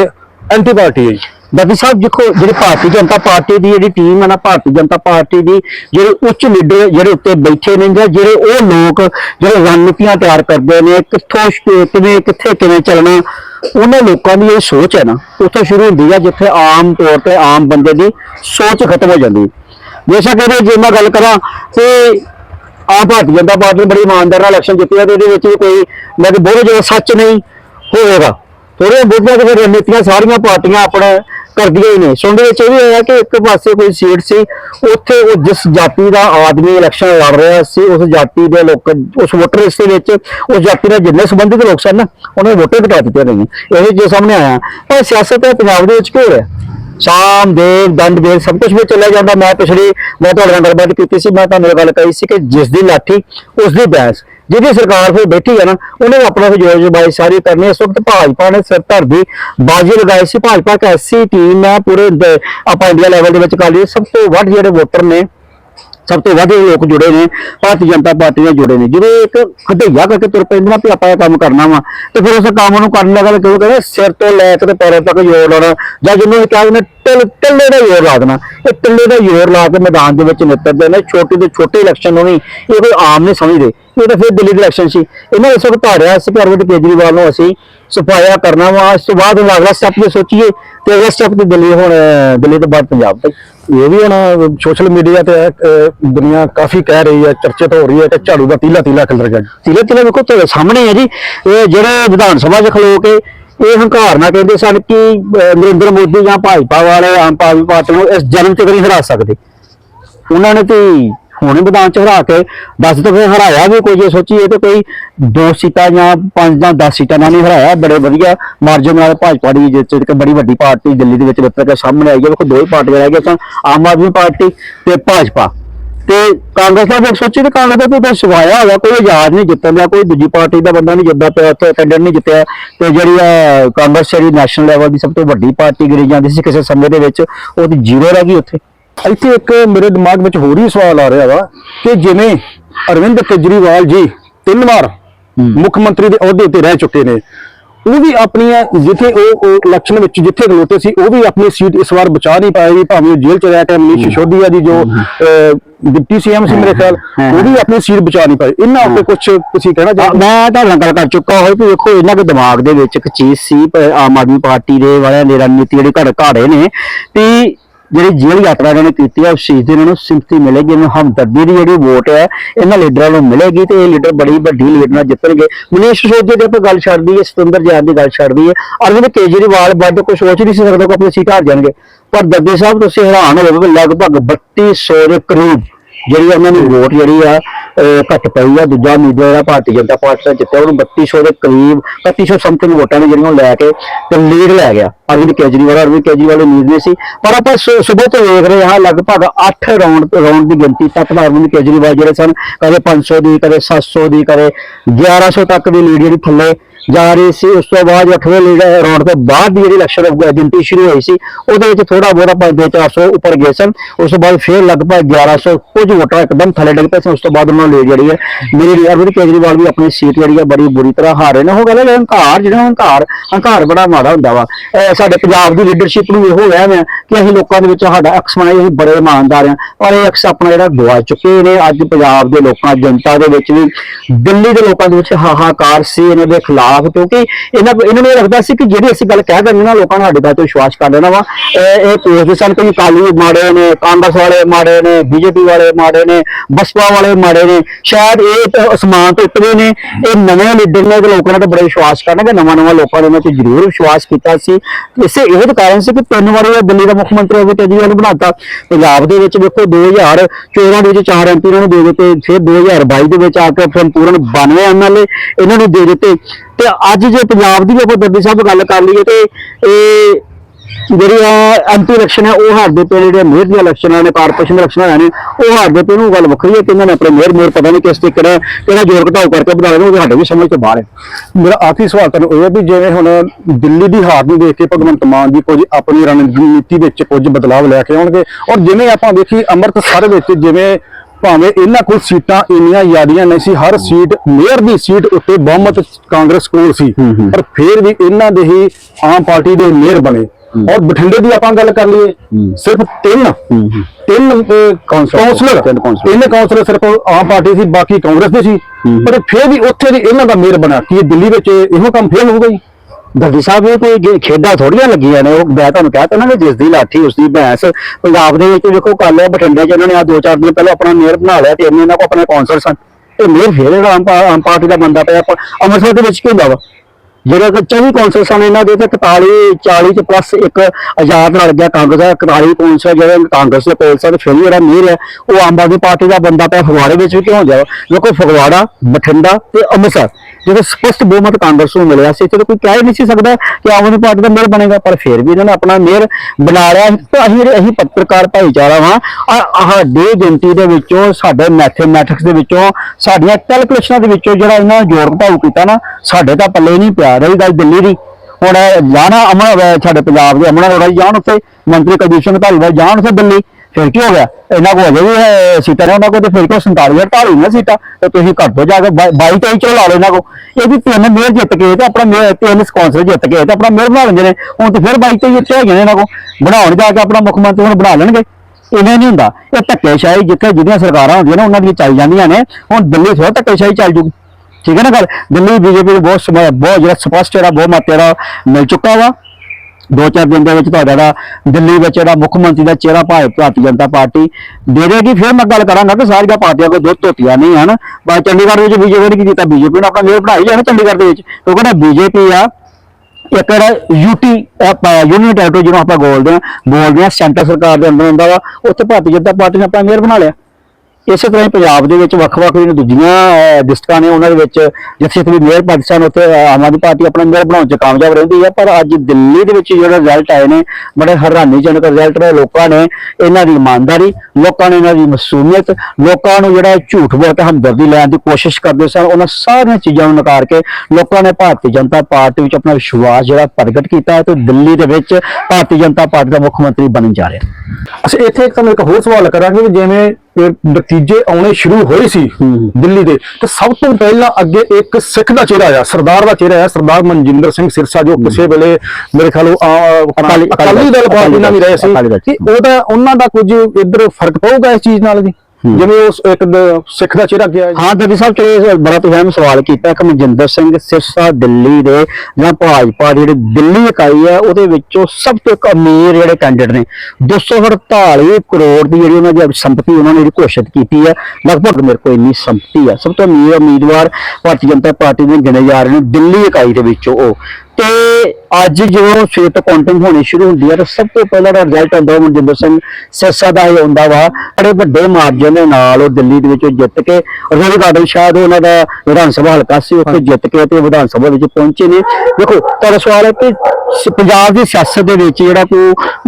ਐਂਟੀ ਪਾਰਟੀ ਹੈ ਦਾਦੀ ਸਾਹਿਬ ਦੇਖੋ, ਜਿਹੜੀ ਭਾਰਤੀ ਜਨਤਾ ਪਾਰਟੀ ਦੀ ਜਿਹੜੀ ਟੀਮ ਹੈ ਨਾ, ਭਾਰਤੀ ਜਨਤਾ ਪਾਰਟੀ ਦੀ, ਜਿਹੜੇ ਉੱਚ ਲੀਡਰ ਜਿਹੜੇ ਉੱਤੇ ਬੈਠੇ ਨੇ ਜਾਂ ਜਿਹੜੇ ਉਹ ਲੋਕ ਜਿਹੜੇ ਰਣਨੀਤੀਆਂ ਤਿਆਰ ਕਰਦੇ ਨੇ, ਕਿੱਥੋਂ ਕਿਵੇਂ, ਕਿੱਥੇ, ਕਿਵੇਂ ਚੱਲਣਾ, ਉਹਨਾਂ ਲੋਕਾਂ ਦੀ ਇਹ ਸੋਚ ਹੈ ਨਾ, ਉੱਥੋਂ ਸ਼ੁਰੂ ਹੁੰਦੀ ਹੈ ਜਿੱਥੇ ਆਮ ਤੌਰ ਤੇ ਆਮ ਬੰਦੇ ਦੀ ਸੋਚ ਖਤਮ ਹੋ ਜਾਂਦੀ। ਬੇਸ਼ੱਕ ਇਹਦੇ ਜੇ ਮੈਂ ਗੱਲ ਕਰਾਂ ਤੇ ਆਮ ਭਾਰਤੀ ਜਨਤਾ ਪਾਰਟੀ ਨੇ ਬੜੀ ਇਮਾਨਦਾਰ ਨਾਲ ਇਲੈਕਸ਼ਨ ਜਿੱਤੀ ਹੈ ਤੇ ਇਹਦੇ ਵਿੱਚ ਵੀ ਕੋਈ ਮੈਂ ਕਿ ਬਹੁਤ ਜ਼ਿਆਦਾ ਸੱਚ ਨਹੀਂ ਹੋਵੇਗਾ ਥੋੜੇ ਬੁੱਧੀਆਂ ਤੇ ਰਣਨੀਤੀਆਂ ਸਾਰੀਆਂ ਪਾਰਟੀਆਂ ਆਪਣਾ ਕਰਦੀਆਂ ਹੀ ਨੇ। ਸੁਣਦੇ ਵਿੱਚ ਇਹ ਵੀ ਹੋਇਆ ਕਿ ਇੱਕ ਪਾਸੇ ਕੋਈ ਸੀਟ ਸੀ ਉੱਥੇ ਉਹ ਜਿਸ ਜਾਤੀ ਦਾ ਆਦਮੀ ਇਲੈਕਸ਼ਨ ਲੜ ਰਿਹਾ ਸੀ ਉਸ ਜਾਤੀ ਦੇ ਲੋਕ ਉਸ ਵੋਟਰ ਲਿਸਟ ਦੇ ਵਿੱਚ ਉਸ ਜਾਤੀ ਨਾਲ ਜਿੰਨੇ ਸੰਬੰਧਿਤ ਲੋਕ ਸਨ ਨਾ, ਉਹਨਾਂ ਦੇ ਵੋਟਰ ਘਟਾ ਦਿੱਤੇ ਗਏ ਇਹ ਜੋ ਸਾਹਮਣੇ ਆਇਆ ਪਰ ਸਿਆਸਤ ਹੈ ਪੰਜਾਬ ਦੇ ਵਿੱਚ ਕਿਉਂ ਹੈ ਸਾਮ ਦੇਵ ਦੰਡ ਦੇਵ ਸਭ ਕੁਝ ਵੀ ਚੱਲਿਆ ਜਾਂਦਾ। ਮੈਂ ਪਿਛਲੀ ਮੈਂ ਤੁਹਾਡੇ ਨਾਲ ਗੱਲਬਾਤ ਕੀਤੀ ਸੀ ਮੈਂ ਤੁਹਾਨੂੰ ਇਹ ਗੱਲ ਕਹੀ ਸੀ ਕਿ ਜਿਸ ਦੀ ਲਾਠੀ ਉਸ ਦੀ ਬੈਂਸ ਜਿਹਦੀ ਸਰਕਾਰ ਫਿਰ ਬੈਠੀ ਹੈ ਨਾ, ਉਹਨੇ ਆਪਣਾ ਸਹਿਯੋਗ ਬਾਈ ਸਾਰੀ ਕਰਨੀ ਇਸ ਵਕਤ ਭਾਜਪਾ ਨੇ ਸਿਰ ਧਰ ਦੀ ਬਾਜੀ ਲਗਾਈ ਸੀ ਭਾਜਪਾ ਇੱਕ ਐਸੀ ਟੀਮ ਹੈ ਪੂਰੇ ਆਪਾਂ ਇੰਡੀਆ ਲੈਵਲ ਦੇ ਵਿੱਚ ਕਰ ਲਈ ਸਭ ਤੋਂ ਵੱਧ ਜਿਹੜੇ ਵੋਟਰ ਨੇ ਸਭ ਤੋਂ ਵੱਧ ਲੋਕ ਜੁੜੇ ਨੇ, ਭਾਰਤੀ ਜਨਤਾ ਪਾਰਟੀ ਨਾਲ ਜੁੜੇ ਨੇ। ਜਿਹੜੇ ਇੱਕ ਖਦਈਆ ਕਰਕੇ ਤੁਰ ਪੈਂਦੇ ਨਾ ਵੀ ਆਪਾਂ ਇਹ ਕੰਮ ਕਰਨਾ ਵਾ, ਤੇ ਫਿਰ ਉਸ ਕੰਮ ਨੂੰ ਕਰਨ ਲੱਗਾ ਕਿਉਂ ਕਹਿੰਦੇ ਸਿਰ ਤੋਂ ਲੈ ਕੇ ਤੇ ਪੈਰਾਂ ਤੱਕ ਜ਼ੋਰ ਲਾਉਣਾ, ਜਾਂ ਜਿਹਨੂੰ ਕਹਿੰਦੇ ਨੇ ਟਿਲ ਟਿੱਲੇ ਦਾ ਜ਼ੋਰ ਲਾ ਦੇਣਾ। ਇਹ ਟਿੱਲੇ ਦਾ ਜ਼ੋਰ ਲਾ ਕੇ ਮੈਦਾਨ ਦੇ ਵਿੱਚ ਨਿੱਤਰਦੇ ਨੇ, ਛੋਟੇ ਤੋਂ ਛੋਟੇ ਇਲੈਕਸ਼ਨ ਨੂੰ ਵੀ ਇਹ ਕੋਈ ਆਮ ਨਹੀਂ ਸਮਝਦੇ। ਇਹ ਤਾਂ ਫਿਰ ਦਿੱਲੀ ਦੇ ਇਲੈਕਸ਼ਨ ਸੀ। ਇਹਨਾਂ ਇਸ ਵਕਤ ਧਾਰਿਆ ਸੀ ਕਿ ਅਰਵਿੰਦ ਕੇਜਰੀਵਾਲ ਨੂੰ ਅਸੀਂ ਸਫਾਇਆ ਕਰਨਾ ਵਾ। ਇਸ ਤੋਂ ਬਾਅਦ ਅਗਲਾ ਸਟੈਪ ਜੇ ਸੋਚੀਏ, ਤੇ ਅਗਲਾ ਸਟੈਪ ਤੇ ਦਿੱਲੀ ਹੁਣ ਦਿੱਲੀ ਤੋਂ ਬਾਅਦ ਪੰਜਾਬ ਤੱਕ ਇਹ ਵੀ ਹੁਣ ਸੋਸ਼ਲ ਮੀਡੀਆ ਤੇ ਅਹ, ਦੁਨੀਆ ਕਾਫੀ ਕਹਿ ਰਹੀ ਹੈ ਚਰਚਿਤ ਹੋ ਰਹੀ ਹੈ ਕਿ ਝਾੜੂ ਦਾ ਤੀਲਾ ਤੀਲਾ ਖਿਲਰ ਗਿਆ। ਤਿਲੇ ਤਿਲੇ ਵੇਖੋ ਤੁਹਾਡੇ ਸਾਹਮਣੇ ਹੈ ਜੀ ਇਹ ਜਿਹੜੇ ਵਿਧਾਨ ਸਭਾ 'ਚ ਖਲੋ ਕੇ ਇਹ ਹੰਕਾਰ ਨਾ ਕਹਿੰਦੇ ਸਨ ਕਿ ਨਰਿੰਦਰ ਮੋਦੀ ਜਾਂ ਭਾਜਪਾ ਵਾਲੇ ਆਮ ਆਦਮੀ ਪਾਰਟੀ ਨੂੰ ਇਸ ਜਨਮ 'ਚ ਨਹੀਂ ਹਰਾ ਸਕਦੇ। ਉਹਨਾਂ ਨੇ ਤੇ ਹੁਣੇ ਮੈਦਾਨ 'ਚ ਹਰਾ ਕੇ 10 ਤੋਂ ਫਿਰ ਹਰਾਇਆ ਵੀ ਕੋਈ, ਜੇ ਸੋਚੀਏ ਤੇ ਕੋਈ ਦੋ ਸੀਟਾਂ ਜਾਂ ਪੰਜ ਜਾਂ 10 ਸੀਟਾਂ ਨਾਲ ਨਹੀਂ ਹਰਾਇਆ, ਬੜੇ ਵਧੀਆ ਮਾਰਜਨ ਨਾਲ ਭਾਜਪਾ ਦੀ ਜਿੱਤ ਇੱਕ ਬੜੀ ਵੱਡੀ ਪਾਰਟੀ ਦਿੱਲੀ ਦੇ ਵਿੱਚ ਨਿਕਲ ਕੇ ਸਾਹਮਣੇ ਆਈ ਹੈ। ਵੇਖੋ, ਦੋ ਹੀ ਪਾਰਟੀਆਂ ਰਹਿ ਗਈਆਂ ਸਨ ਆਮ ਆਦਮੀ ਪਾਰਟੀ ਤੇ ਭਾਜਪਾ। ਤੇ ਕਾਂਗਰਸ ਦਾ ਫਿਰ ਸੋਚੀ ਤੇ ਕਾਂਗਰਸ ਦਾ ਤਾਂ ਸਿਵਾਇਆ ਹੋਇਆ, ਕੋਈ ਆਜ਼ਾਦ ਨਹੀਂ ਜਿੱਤਣ ਦਾ ਕੋਈ ਦੂਜੀ ਪਾਰਟੀ ਦਾ ਬੰਦਾ ਨਹੀਂ ਜਿੱਦਾਂ ਪਿਆ ਉੱਥੇ ਕੈਂਡੀਡੇਟ ਨਹੀਂ ਜਿੱਤਿਆ। ਤੇ ਜਿਹੜੀ ਆ ਕਾਂਗਰਸ ਜਿਹੜੀ ਨੈਸ਼ਨਲ ਲੈਵਲ ਦੀ ਸਭ ਤੋਂ ਵੱਡੀ ਪਾਰਟੀ ਗਿਣੀ ਜਾਂਦੀ ਸੀ ਕਿਸੇ ਸਮੇਂ ਦੇ ਵਿੱਚ, ਉਹ ਤੇ ਜ਼ੀਰੋ ਰਹਿ ਗਈ ਉੱਥੇ। ਇੱਥੇ ਇੱਕ ਮੇਰੇ ਦਿਮਾਗ ਵਿੱਚ ਹੋਰ ਹੀ ਸਵਾਲ ਆ ਰਿਹਾ ਵਾ ਕਿ ਜਿਵੇਂ ਅਰਵਿੰਦ ਕੇਜਰੀਵਾਲ ਜੀ ਤਿੰਨ ਵਾਰ ਮੁੱਖ ਮੰਤਰੀ ਦੇ ਅਹੁਦੇ ਤੇ ਰਹਿ ਚੁੱਕੇ ਨੇ। ਉਹ ਵੀ ਆਪਣੀਆਂ ਜਿੱਥੇ ਉਹ ਇਲੈਕਸ਼ਨ ਵਿੱਚ ਜਿੱਥੇ ਖਲੋਤੇ ਸੀ ਉਹ ਵੀ ਆਪਣੀ ਸੀਟ ਇਸ ਵਾਰ ਬਚਾ ਨਹੀਂ ਪਾਏ ਵੀ ਭਾਵੇਂ ਜੇਲ੍ਹ ਚ ਰਹਿ ਕੇ ਮਨੀਸ਼ ਦੀ ਜੋ ਅਹ, ਡਿਪਟੀ ਸੀਐਮ ਸੀ ਮੇਰੇ ਖਿਆਲ ਉਹ ਵੀ ਆਪਣੀ ਸੀਟ ਬਚਾ ਨਹੀਂ ਪਾਏ ਇਹਨਾਂ ਉੱਤੇ ਕੁਝ ਤੁਸੀਂ ਕਹਿਣਾ ਆ, ਚਾਹੁੰਦੇ ਮੈਂ ਨਾਲ ਗੱਲ ਕਰ ਚੁੱਕਾ ਹੋਇਆ ਕਿ ਵੇਖੋ ਇਹਨਾਂ ਦੇ ਦਿਮਾਗ ਦੇ ਵਿੱਚ ਇੱਕ ਚੀਜ਼ ਸੀ ਆਮ ਆਦਮੀ ਪਾਰਟੀ ਦੇ ਵਾਲਿਆਂ ਦੀ ਰਣਨੀਤੀ ਜਿਹੜੀ ਘੜ ਘਾੜੇ ਨੇ ਤੇ ਜਿਹੜੀ ਜੇਲ੍ਹ ਯਾਤਰਾ ਇਹਨਾਂ ਨੇ ਕੀਤੀ ਹੈ ਉਸ ਚੀਜ਼ ਦੀ ਇਹਨਾਂ ਨੂੰ ਸਿੰਪਤੀ ਮਿਲੇਗੀ, ਇਹਨਾਂ ਨੂੰ ਹਮਦਰਦੀ ਦੀ ਜਿਹੜੀ ਵੋਟ ਹੈ, ਇਹਨਾਂ ਲੀਡਰਾਂ ਨੂੰ ਮਿਲੇਗੀ ਤੇ ਇਹ ਲੀਡਰ ਬੜੀ ਵੱਡੀ ਲੀਡ ਨਾਲ ਜਿੱਤਣਗੇ। ਮਨੀਸ਼ ਸਿਸੋਦੀਆ ਦੀ ਆਪਾਂ ਗੱਲ ਛੱਡਦੀ ਹੈ ਸਤਿੰਦਰ ਜਾਨ ਦੀ ਗੱਲ ਛੱਡਦੀ ਹੈ ਅਰਵਿੰਦ ਕੇਜਰੀਵਾਲ ਬਾਅਦ ਕੋਈ ਸੋਚ ਨਹੀਂ ਸੀ ਸਕਦਾ ਕਿ ਆਪਣੀ ਸੀਟ ਹਾਰ ਜਾਣਗੇ। ਪਰ ਦੱਦੇ ਸਾਹਿਬ, ਤੁਸੀਂ ਹੈਰਾਨ ਹੋਵੋਗੇ ਕਿ ਲਗਭਗ 3200 ਦੇ ਕਰੀਬ ਜਿਹੜੀ ਉਹਨਾਂ ਦੀ ਵੋਟ ਜਿਹੜੀ ਆ ਘੱਟ ਪਈ ਆ। ਦੂਜਾ ਉਮੀਦਵਾਰ ਜਿਹੜਾ ਭਾਰਤੀ ਜਨਤਾ ਪਾਰਟੀ ਦਾ ਜਿੱਤਿਆ, ਉਹਨੂੰ 3200 ਦੇ ਕਰੀਬ 3100 ਸਮਥਿੰਗ ਵੋਟਾਂ ਨੇ ਜਿਹੜੀਆਂ ਉਹ ਲੈ ਕੇ ਤੇ ਲੀਡ ਲੈ ਗਿਆ। ਅਰਵਿੰਦ ਕੇਜਰੀਵਾਲ ਅਰਵਿੰਦ ਕੇਜਰੀਵਾਲ ਦੀ ਉਮੀਦ ਨਹੀਂ ਸੀ। ਪਰ ਆਪਾਂ ਸਵੇਰ ਤੋਂ ਵੇਖ ਰਹੇ ਹਾਂ, ਲਗਭਗ 8 ਰਾਉਂਡ ਰਾਉਂਡ ਦੀ ਗਿਣਤੀ ਤੱਕ ਦਾ ਅਰਵਿੰਦ ਕੇਜਰੀਵਾਲ ਜਿਹੜੇ ਸਨ, ਕਦੇ 500 ਦੀ, ਕਦੇ 700 ਦੀ, ਕਦੇ 1100 ਤੱਕ ਦੀ ਲੀਡ ਜਿਹੜੀ ਥੱਲੇ ਜਾ ਰਹੀ ਸੀ, ਉਸ ਤੋਂ ਬਾਅਦ 8ਵੇਂ ਲੀਡਰ ਰੌਂਡ ਤੋਂ ਬਾਅਦ ਦੀ ਜਿਹੜੀ ਇਲੈਕਸ਼ਨ ਗਿਣਤੀ ਸ਼ੁਰੂ ਹੋਈ ਸੀ, ਉਹਦੇ ਵਿੱਚ ਥੋੜਾ ਬਹੁਤਾ ਪੰਜ ਦੋ 400 ਉੱਪਰ ਗਏ ਸਨ, ਉਸ ਤੋਂ ਬਾਅਦ ਫਿਰ ਲਗਭਗ 1100 ਕੁਝ ਵੋਟਾਂ ਇੱਕਦਮ ਥੱਲੇ ਡਿੱਗ ਪਏ ਸਨ, ਉਸ ਤੋਂ ਬਾਅਦ ਉਹਨਾਂ ਨੂੰ ਜਿਹੜੀ ਹੈ, ਮੇਰੀ ਅਰਵਿੰਦ ਕੇਜਰੀਵਾਲ ਵੀ ਆਪਣੀ ਸੀਟ ਜਿਹੜੀ ਹੈ ਬੜੀ ਬੁਰੀ ਤਰ੍ਹਾਂ ਹਾਰੇ ਨੇ, ਉਹ ਗੱਲ ਹੈ ਹੰਕਾਰ, ਜਿਹੜਾ ਹੰਕਾਰ ਹੰਕਾਰ ਬੜਾ ਮਾੜਾ ਹੁੰਦਾ ਵਾ। ਇਹ ਸਾਡੇ ਪੰਜਾਬ ਦੀ ਲੀਡਰਸ਼ਿਪ ਨੂੰ ਇਹੋ ਵਹਿਮ ਹੈ ਕਿ ਅਸੀਂ ਲੋਕਾਂ ਦੇ ਵਿੱਚ ਸਾਡਾ ਅਕਸ ਬਣਾਈ ਅਸੀਂ ਬੜੇ ਇਮਾਨਦਾਰ ਹਾਂ, ਪਰ ਇਹ ਅਕਸ ਆਪਣਾ ਜਿਹੜਾ ਗਵਾ ਚੁੱਕੇ ਨੇ, ਅੱਜ ਪੰਜਾਬ ਦੇ ਲੋਕਾਂ, ਜਨਤਾ ਦੇ ਵਿੱਚ ਵੀ, ਦਿੱਲੀ ਦੇ ਲੋਕਾਂ ਦੇ ਵਿੱਚ ਹਾਹਾਕਾਰ ਸੀ, ਇਹਨਾਂ ਦੇ ਖਿਲਾਫ ਕਿਉਂਕਿ ਇਹਨਾਂ ਇਹਨਾਂ ਨੂੰ ਇਹ ਲੱਗਦਾ ਸੀ ਕਿ ਜਿਹੜੀ ਅਸੀਂ ਗੱਲ ਕਹਿ ਦਿੰਦੇ ਨਾ, ਲੋਕਾਂ ਨੇ ਸਾਡੇ ਗੱਲ ਤੇ ਵਿਸ਼ਵਾਸ ਕਰ ਲੈਣਾ ਵਾ। ਇਹ ਇਹ ਕੋਸ਼ਿਸ਼ ਸਨ ਕਿ ਅਕਾਲੀ ਮਾੜੇ ਨੇ, ਕਾਂਗਰਸ ਵਾਲੇ ਮਾੜੇ ਨੇ, ਬੀਜੇਪੀ ਵਾਲੇ ਮਾੜੇ ਨੇ, ਬਸਪਾ ਵਾਲੇ ਮਾੜੇ ਨੇ। ਸ਼ਾਇਦ ਇਹ ਅਸਮਾਨ ਤੋਂ ਉਤਰੇ ਨੇ। ਇਹ ਨਵੇਂ ਲੀਡਰ ਨੇ ਲੋਕਾਂ ਨੇ ਤਾਂ ਬੜੇ ਵਿਸ਼ਵਾਸ ਕਰਨਗੇ ਨਵਾਂ ਨਵਾਂ ਲੋਕਾਂ ਨੇ ਉਹਨਾਂ ਤੇ ਜ਼ਰੂਰ ਵਿਸ਼ਵਾਸ ਕੀਤਾ ਸੀ। ਇਸੇ ਇਹੋ ਤਾਂ ਕਾਰਨ ਸੀ ਕਿ ਤਿੰਨ ਵਾਰੀ ਇਹ ਦਿੱਲੀ ਦਾ ਮੁੱਖ ਮੰਤਰੀ ਉਹ ਕੇਜਰੀਵਾਲ ਨੂੰ ਬਣਾਤਾ। ਪੰਜਾਬ ਦੇ ਵਿੱਚ ਵੇਖੋ 2014 ਦੇ ਵਿੱਚ ਚਾਰ ਐਮਪੀ ਇਹਨਾਂ ਨੂੰ ਦੇ ਦਿੱਤੇ, ਫਿਰ 2022 ਦੇ ਵਿੱਚ ਆ ਕੇ ਫਿਰ ਪੂਰਨ 92 ਐਮਐਲਏ ਇਹਨਾਂ ਨੂੰ ਦੇ ਦਿੱਤੇ। ਤੇ ਅੱਜ ਜੇ ਪੰਜਾਬ ਦੀ ਵੀ ਆਪਾਂ ਦੱਦੀ ਸਾਹਿਬ ਗੱਲ ਕਰ ਲਈਏ ਤੇ ਇਹ ਜਿਹੜੀ ਐਂਟੀ ਇਲੈਕਸ਼ਨ ਹੈ, ਉਹ ਹਾਰਦੇ ਪਏ ਨੇ ਜਿਹੜੇ ਮੇਅਰ ਦੀ ਇਲੈਕਸ਼ਨਾਂ ਨੇ ਕਾਰਪੋਰੇਸ਼ਨ ਇਲੈਕਸ਼ਨਾਂ ਨੇ, ਉਹ ਹਾਰਦੇ ਪਏ ਨੂੰ ਗੱਲ ਵੱਖਰੀ ਹੈ ਕਿ ਇਹਨਾਂ ਨੇ ਆਪਣੇ ਮੇਅਰ ਮੇਅਰ ਪਤਾ ਨਹੀਂ ਕਿਸ ਤਰੀਕੇ ਨਾਲ ਕਿਹੜਾ ਜੋਰ ਘਟਾਓ ਕਰਕੇ ਵਧਾ ਦੇਣਾ ਉਹ ਸਾਡੇ ਵੀ ਸਮਝ ਤੋਂ ਬਾਹਰ ਹੈ। ਮੇਰਾ ਆਖਰੀ ਸਵਾਲ ਤੁਹਾਨੂੰ ਇਹ ਹੈ ਵੀ ਜਿਵੇਂ ਹੁਣ ਦਿੱਲੀ ਦੀ ਹਾਰ ਨੂੰ ਦੇਖ ਕੇ ਭਗਵੰਤ ਮਾਨ ਜੀ ਕੁਝ ਆਪਣੀ ਰਣਨੀਤੀ ਵਿੱਚ ਕੁਝ ਬਦਲਾਵ ਲੈ ਕੇ ਆਉਣਗੇ, ਔਰ ਜਿਵੇਂ ਆਪਾਂ ਦੇਖੀ ਅੰਮ੍ਰਿਤਸਰ ਵਿੱਚ ਜਿਵੇਂ ਭਾਵੇਂ ਇਹਨਾਂ ਕੋਲ ਸੀਟਾਂ ਇੰਨੀਆਂ ਜ਼ਿਆਦੀਆਂ ਨਹੀਂ ਸੀ ਹਰ ਸੀਟ ਮੇਅਰ ਦੀ ਸੀਟ ਉੱਤੇ ਬਹੁਮਤ ਕਾਂਗਰਸ ਕੋਲ ਸੀ। ਪਰ ਫਿਰ ਵੀ ਇਹਨਾਂ ਦੇ ਹੀ ਆਮ ਪਾਰਟੀ ਦੇ ਮੇਅਰ ਬਣੇ। ਔਰ ਬਠਿੰਡੇ ਦੀ ਆਪਾਂ ਗੱਲ ਕਰ ਲਈਏ ਸਿਰਫ ਤਿੰਨ ਤਿੰਨ ਕਾਉਂਸਲਰ ਤਿੰਨ ਕਾਉਂਸਲਰ। ਸਿਰਫ ਆਮ ਪਾਰਟੀ ਸੀ ਬਾਕੀ ਕਾਂਗਰਸ ਦੇ ਸੀ। ਪਰ ਫਿਰ ਵੀ ਉੱਥੇ ਵੀ ਇਹਨਾਂ ਦਾ ਮੇਅਰ ਬਣਾ ਕੀ ਦਿੱਲੀ ਵਿੱਚ ਇਹੋ ਕੰਮ ਫੇਲ ਹੋਊਗਾ ਜੀ? ਦਰਜੀ ਸਾਹਿਬ, ਇਹ ਕੋਈ ਖੇਡਾਂ ਥੋੜੀਆਂ ਲੱਗੀਆਂ ਨੇ, ਉਹ ਮੈਂ ਤੁਹਾਨੂੰ ਕਹਿ ਤਾ ਨਾ ਕਿ ਜਿਸ ਦੀ ਲਾਠੀ, ਉਸ ਦੀ ਭੈਂਸ ਪੰਜਾਬ ਦੇ ਵਿੱਚ ਵੇਖੋ ਕੱਲ ਬਠਿੰਡੇ 'ਚ ਇਹਨਾਂ ਨੇ ਆ ਦੋ ਚਾਰ ਦਿਨ ਪਹਿਲਾਂ ਆਪਣਾ ਮੇਅਰ ਬਣਾ ਲਿਆ ਤੇ ਇੰਨੇ ਇਹਨਾਂ ਕੋ ਆਪਣੇ ਕੌਂਸਲ ਸਨ। ਤੇ ਮੇਅਰ ਫੇਰ ਆਮ ਆਮ ਪਾਰਟੀ ਦਾ ਬੰਦਾ ਪਿਆ, ਆਪਾਂ ਅੰਮ੍ਰਿਤਸਰ ਦੇ ਵਿੱਚ ਕੀ ਹੁੰਦਾ ਵਾ? ਜਿਹੜੇ ਕਿ 24 ਕੌਂਸਲ ਸਨ ਇਹਨਾਂ ਦੇ, ਤੇ 41 40 ਚ ਪਲੱਸ ਇੱਕ ਆਜ਼ਾਦ ਨਾਲ ਗਿਆ ਕਾਂਗਰਸ ਦਾ 41 ਕੌਂਸਲ ਜਿਹੜਾ ਕਾਂਗਰਸ ਦੇ ਕੋਲ ਸਨ ਫਿਰ ਵੀ ਜਿਹੜਾ ਮੇਅਰ ਹੈ, ਉਹ ਆਮ ਆਦਮੀ ਪਾਰਟੀ ਦਾ ਬੰਦਾ ਪਿਆ ਫਗਵਾੜੇ ਵਿੱਚ ਵੀ ਕਿਉਂ ਜਾਵੇ ਦੇਖੋ ਫਗਵਾੜਾ, ਬਠਿੰਡਾ ਤੇ ਅੰਮ੍ਰਿਤਸਰ ਜਦੋਂ ਸਪਸ਼ਟ ਬਹੁਮਤ ਕਾਂਗਰਸ ਨੂੰ ਮਿਲਿਆ ਸੀ ਤੇ ਕੋਈ ਕਹਿ ਹੀ ਨਹੀਂ ਸੀ ਸਕਦਾ ਕਿ ਆਮ ਆਦਮੀ ਪਾਰਟੀ ਦਾ ਮੇਅਰ ਬਣੇਗਾ, ਪਰ ਫਿਰ ਵੀ ਇਹਨਾਂ ਨੇ ਆਪਣਾ ਮੇਅਰ ਬਣਾ ਲਿਆ। ਤਾਂ ਅਸੀਂ ਜਿਹੜੇ, ਅਸੀਂ ਪੱਤਰਕਾਰ ਭਾਈਚਾਰਾ ਵਾਂ ਆਹ ਡੇ ਗਿਣਤੀ ਦੇ ਵਿੱਚੋਂ, ਸਾਡੇ ਮੈਥਮੈਟਿਕਸ ਦੇ ਵਿੱਚੋਂ, ਸਾਡੀਆਂ ਕੈਲਕੂਲੇਸ਼ਨਾਂ ਦੇ ਵਿੱਚੋਂ ਜਿਹੜਾ ਇਹਨਾਂ ਨੇ ਜੋੜ ਘਟਾਓ ਕੀਤਾ ਨਾ, ਸਾਡੇ ਤਾਂ ਪੱਲੇ ਨਹੀਂ ਪਿਆ। ਰਹੀ ਗੱਲ ਦਿੱਲੀ ਦੀ। ਹੁਣ ਜਾਣਾ ਅਮਨ ਸਾਡੇ ਪੰਜਾਬ ਦੇ ਅਮਨ ਅਰੋੜਾ ਜਾਣ ਉੱਥੇ, ਮੰਤਰੀ ਕੁਲਦੀਪ ਸਿੰਘ ਧਾਲੀਵਾਲ ਜਾਣ ਉੱਥੇ ਦਿੱਲੀ, ਫਿਰ ਕੀ ਹੋ ਗਿਆ? ਇਹਨਾਂ ਕੋਲ ਅਜੇ ਵੀ ਸੀਟਾਂ ਨੇ ਉਹਨਾਂ ਕੋਲ ਤੇ ਫਿਰ ਕਿਉਂ 47 ਢਾਲੀ ਨਾ ਸੀਟਾਂ? ਤੇ ਤੁਸੀਂ ਘੱਟ ਤੋਂ ਜਾ ਕੇ 22 23 ਚ ਲਾ ਲਓ ਇਹਨਾਂ ਕੋਲ। ਇਹ ਵੀ ਤਿੰਨ ਮੇਅਰ ਜਿੱਤ ਕੇ ਤੇ ਆਪਣਾ ਮੇਅਰ, ਤਿੰਨ ਸਪਾਂਸਰ ਜਿੱਤ ਕੇ ਤੇ ਆਪਣਾ ਮੇਅਰ ਬਣਾ ਲੈਂਦੇ ਨੇ। ਹੁਣ ਤੇ ਫਿਰ 22 23 ਇੱਥੇ ਹੈਗੇ ਨੇ ਇਹਨਾਂ ਕੋਲ। ਬਣਾਉਣ ਜਾ ਕੇ ਆਪਣਾ ਮੁੱਖ ਮੰਤਰੀ ਹੁਣ ਬਣਾ ਲੈਣਗੇ। ਇਵੇਂ ਨਹੀਂ ਹੁੰਦਾ। ਇਹ ਧੱਕੇਸ਼ਾਹੀ ਜਿੱਥੇ ਜਿਹੜੀਆਂ ਸਰਕਾਰਾਂ ਹੁੰਦੀਆਂ ਨੇ, ਉਹਨਾਂ ਦੀਆਂ ਚੱਲ ਜਾਂਦੀਆਂ ਨੇ। ਹੁਣ ਦਿੱਲੀ ਥੋੜਾ ਧੱਕੇਸ਼ਾਹੀ ਚੱਲ ਜੂਗੀ। ਠੀਕ ਹੈ ਨਾ ਗੱਲ ਦਿੱਲੀ ਬੀਜੇਪੀ ਨੂੰ ਬਹੁਤ ਸਮਾ- ਬਹੁਤ ਜਿਹੜਾ ਸਪਸ਼ਟ ਜਿਹੜਾ ਬਹੁਤ ਮਤ ਜਿਹੜਾ ਮਿਲ ਚੁੱਕਾ ਵਾ। ਦੋ ਚਾਰ ਦਿਨ ਦੇ ਵਿੱਚ ਤੁਹਾਡਾ ਜਿਹੜਾ ਦਿੱਲੀ ਵਿੱਚ ਜਿਹੜਾ ਮੁੱਖ ਮੰਤਰੀ ਦਾ ਚਿਹਰਾ ਭਾਵੇਂ ਭਾਰਤੀ ਜਨਤਾ ਪਾਰਟੀ ਦੇ ਦੇਗੀ। ਫਿਰ ਮੈਂ ਗੱਲ ਕਰਾਂਗਾ ਕਿ ਸਾਰੀਆਂ ਪਾਰਟੀਆਂ ਕੋਈ ਦੁੱਧ ਧੋਤੀਆਂ ਨਹੀਂ ਹਨ। ਪਰ ਚੰਡੀਗੜ੍ਹ ਵਿੱਚ ਬੀਜੇਪੀ ਨੇ ਕੀ ਕੀਤਾ? ਬੀਜੇਪੀ ਨੇ ਆਪਣਾ ਮੇਅਰ ਬਣਾਈ ਜਾਣਾ ਚੰਡੀਗੜ੍ਹ ਦੇ ਵਿੱਚ। ਕਿਉਂਕਿ ਨਾ ਬੀਜੇਪੀ ਆ, ਇੱਕ ਯੂਟੀ ਯੂਨੀਅਨ ਟੈਰੀਟਰੀ ਜਿਹਨੂੰ ਆਪਾਂ ਬੋਲਦੇ ਆ ਬੋਲਦੇ ਆ ਸੈਂਟਰ ਸਰਕਾਰ ਦੇ ਅੰਦਰ ਹੁੰਦਾ ਵਾ। ਉੱਥੇ ਭਾਰਤੀ ਜਨਤਾ ਪਾਰਟੀ ਨੇ ਆਪਣਾ ਮੇਅਰ ਬਣਾ ਲਿਆ। ਇਸੇ ਤਰ੍ਹਾਂ ਹੀ ਪੰਜਾਬ ਦੇ ਵਿੱਚ ਵੱਖ-ਵੱਖ ਜਿਹੜੀਆਂ ਦੂਜੀਆਂ ਅਹ, ਡਿਸਟ੍ਰਿਕਟਾਂ ਨੇ ਉਹਨਾਂ ਦੇ ਵਿੱਚ ਜਿੱਥੇ ਜਿੱਥੇ ਵੀ ਮੇਅਰ ਪਾਕਿਸਤਾਨ ਉੱਥੇ ਆਮ ਆਦਮੀ ਪਾਰਟੀ ਆਪਣਾ ਮੇਅਰ ਬਣਾਉਣ 'ਚ ਕਾਮਯਾਬ ਰਹਿੰਦੀ ਹੈ ਪਰ ਅੱਜ ਦਿੱਲੀ ਦੇ ਵਿੱਚ ਜਿਹੜੇ ਰਿਜ਼ਲਟ ਆਏ ਨੇ ਬੜੇ ਹੈਰਾਨੀਜਨਕ ਰਿਜ਼ਲਟ ਨੇ ਲੋਕਾਂ ਨੇ ਇਹਨਾਂ ਦੀ ਇਮਾਨਦਾਰੀ ਲੋਕਾਂ ਨੇ ਇਹਨਾਂ ਦੀ ਮਸੂਮੀਅਤ ਲੋਕਾਂ ਨੂੰ ਜਿਹੜਾ ਝੂਠ ਬੋਲ ਕੇ ਹਮਦਰਦੀ ਲੈਣ ਦੀ ਕੋਸ਼ਿਸ਼ ਕਰਦੇ ਸਨ ਉਹਨਾਂ ਸਾਰੀਆਂ ਚੀਜ਼ਾਂ ਨੂੰ ਨਕਾਰ ਕੇ ਲੋਕਾਂ ਨੇ ਭਾਰਤੀ ਜਨਤਾ ਪਾਰਟੀ ਵਿੱਚ ਆਪਣਾ ਵਿਸ਼ਵਾਸ ਜਿਹੜਾ ਪ੍ਰਗਟ ਕੀਤਾ ਹੈ ਤੇ ਦਿੱਲੀ ਦੇ ਵਿੱਚ ਭਾਰਤੀ ਜਨਤਾ ਪਾਰਟੀ ਦਾ ਮੁੱਖ ਮੰਤਰੀ ਬਣਨ ਜਾ ਰਿਹਾ। ਅਸੀਂ ਇੱਥੇ ਇੱਕ ਤੁਹਾਨੂੰ ਇੱਕ ਹੋਰ ਸਵਾਲ ਕਰਾਂਗੇ ਵੀ ਜਿਵੇਂ ਨਤੀਜੇ ਆਉਣੇ ਸ਼ੁਰੂ ਹੋਏ ਸੀ ਦਿੱਲੀ ਦੇ ਤੇ ਸਭ ਤੋਂ ਪਹਿਲਾਂ ਅੱਗੇ ਇੱਕ ਸਿੱਖ ਦਾ ਚਿਹਰਾ ਆਇਆ ਸਰਦਾਰ ਦਾ ਚਿਹਰਾ ਆਇਆ ਸਰਦਾਰ ਮਨਜਿੰਦਰ ਸਿੰਘ ਸਿਰਸਾ ਜੋ ਕਿਸੇ ਵੇਲੇ ਮੇਰੇ ਖਿਆਲ ਉਹ, ਅਕਾਲੀ- ਦਲ ਪਾਰਟੀ ਨਾਲ ਵੀ ਰਹੇ ਸੀ ਉਹਦਾ ਉਹਨਾਂ ਦਾ ਕੁਝ ਇੱਧਰ ਫ਼ਰਕ ਪਊਗਾ ਇਸ ਚੀਜ਼ ਨਾਲ ਜੀ ਜਿਵੇਂ ਉਸ ਇੱਕ ਸਿੱਖ ਦਾ ਚਿਹਰਾ ਗਿਆ ਹਾਂ ਦਰਜੀ ਸਾਹਿਬ ਚਲੋ ਬੜਾ ਤੁਸੀਂ ਸਵਾਲ ਕੀਤਾ। ਕਿ ਮਨਜਿੰਦਰ ਸਿੰਘ ਸਿਰਸਾ ਦਿੱਲੀ ਦੇ ਜਾਂ ਭਾਜਪਾ ਦੀ ਜਿਹੜੀ ਦਿੱਲੀ ਇਕਾਈ ਹੈ ਉਹਦੇ ਵਿੱਚੋਂ ਸਭ ਤੋਂ ਇੱਕ ਅਮੀਰ ਜਿਹੜੇ ਕੈਂਡੀਡੇਟ ਨੇ 248 ਕਰੋੜ ਦੀ ਜਿਹੜੀ ਉਹਨਾਂ ਦੀ ਸੰਪਤੀ ਉਹਨਾਂ ਨੇ ਘੋਸ਼ਿਤ ਕੀਤੀ ਹੈ। ਲਗਭਗ ਮੇਰੇ ਕੋਲ ਇੰਨੀ ਸੰਪਤੀ ਹੈ। ਸਭ ਤੋਂ ਅਮੀਰ ਉਮੀਦਵਾਰ ਭਾਰਤੀ ਜਨਤਾ ਪਾਰਟੀ ਦੇ ਗਿਣੇ ਜਾ ਰਹੇ ਨੇ ਦਿੱਲੀ ਇਕਾਈ ਦੇ ਵਿੱਚੋਂ ਉਹ। ਤੇ ਅੱਜ ਜਦੋਂ ਸਵੇਰ ਤੋਂ ਕਾਊਂਟਿੰਗ ਹੋਣੀ ਸ਼ੁਰੂ ਹੁੰਦੀ ਹੈ ਤਾਂ ਸਭ ਤੋਂ ਪਹਿਲਾਂ ਦਾ ਰਿਜ਼ਲਟ ਆਉਂਦਾ ਮਨਜਿੰਦਰ ਸਿੰਘ ਸਿਰਸਾ ਦਾ ਹੀ ਆਉਂਦਾ ਵਾ। ਬੜੇ ਵੱਡੇ ਮਾਰਜਨ ਦੇ ਨਾਲ ਉਹ ਦਿੱਲੀ ਦੇ ਵਿੱਚੋਂ ਜਿੱਤ ਕੇ ਰਵੀ ਗਾਰਡਨ ਸ਼ਾਇਦ ਉਹਨਾਂ ਦਾ ਵਿਧਾਨ ਸਭਾ ਹਲਕਾ ਸੀ ਉੱਥੇ ਜਿੱਤ ਕੇ ਤੇ ਵਿਧਾਨ ਸਭਾ ਵਿੱਚ ਪਹੁੰਚੇ ਨੇ। ਦੇਖੋ ਤੁਹਾਡਾ ਸਵਾਲ ਹੈ ਕਿ ਪੰਜਾਬ ਦੀ ਸਿਆਸਤ ਦੇ ਵਿੱਚ ਜਿਹੜਾ ਕੋ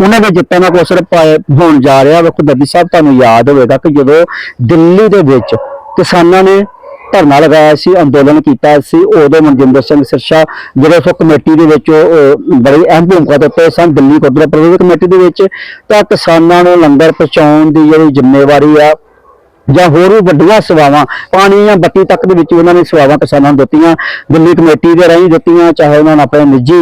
ਉਹਨਾਂ ਦੇ ਜਿੱਤਣ ਦਾ ਪਾਏ- ਹੋਣ ਜਾ ਰਿਹਾ ਵੇਖੋ ਦੱਦੀ ਸਾਹਿਬ ਤੁਹਾਨੂੰ ਯਾਦ ਹੋਵੇਗਾ ਕਿ ਜਦੋਂ ਦਿੱਲੀ ਦੇ ਵਿੱਚ ਕਿਸਾਨਾਂ ਨੇ ਧਰਨਾ ਲਗਾਇਆ ਸੀ, ਅੰਦੋਲਨ ਕੀਤਾ ਸੀ ਉਦੋਂ ਮਨਜਿੰਦਰ ਸਿੰਘ ਸਿਰਸਾ ਜਿਹੜੇ ਸੋ ਕਮੇਟੀ ਦੇ ਵਿੱਚ ਉਹ ਬੜੀ ਅਹਿਮ ਭੂਮਿਕਾ ਦਿੱਤੇ ਸਨ, ਦਿੱਲੀ ਗੁਰਦੁਆਰਾ ਪ੍ਰਬੰਧਕ ਕਮੇਟੀ ਦੇ ਵਿੱਚ, ਤਾਂ ਕਿਸਾਨਾਂ ਨੂੰ ਲੰਗਰ ਪਹੁੰਚਾਉਣ ਦੀ ਜਿਹੜੀ ਜ਼ਿੰਮੇਵਾਰੀ ਆ ਜਾਂ ਹੋਰ ਵੀ ਵੱਡੀਆਂ ਸੇਵਾਵਾਂ, ਪਾਣੀ ਜਾਂ ਬੱਤੀ ਤੱਕ ਦੇ ਵਿੱਚ ਉਹਨਾਂ ਨੇ ਸੇਵਾਵਾਂ ਕਿਸਾਨਾਂ ਨੂੰ ਦਿੱਤੀਆਂ, ਦਿੱਲੀ ਕਮੇਟੀ ਦੇ ਰਾਹੀਂ ਦਿੱਤੀਆਂ, ਚਾਹੇ ਉਹਨਾਂ ਨੇ ਆਪਣੇ ਨਿੱਜੀ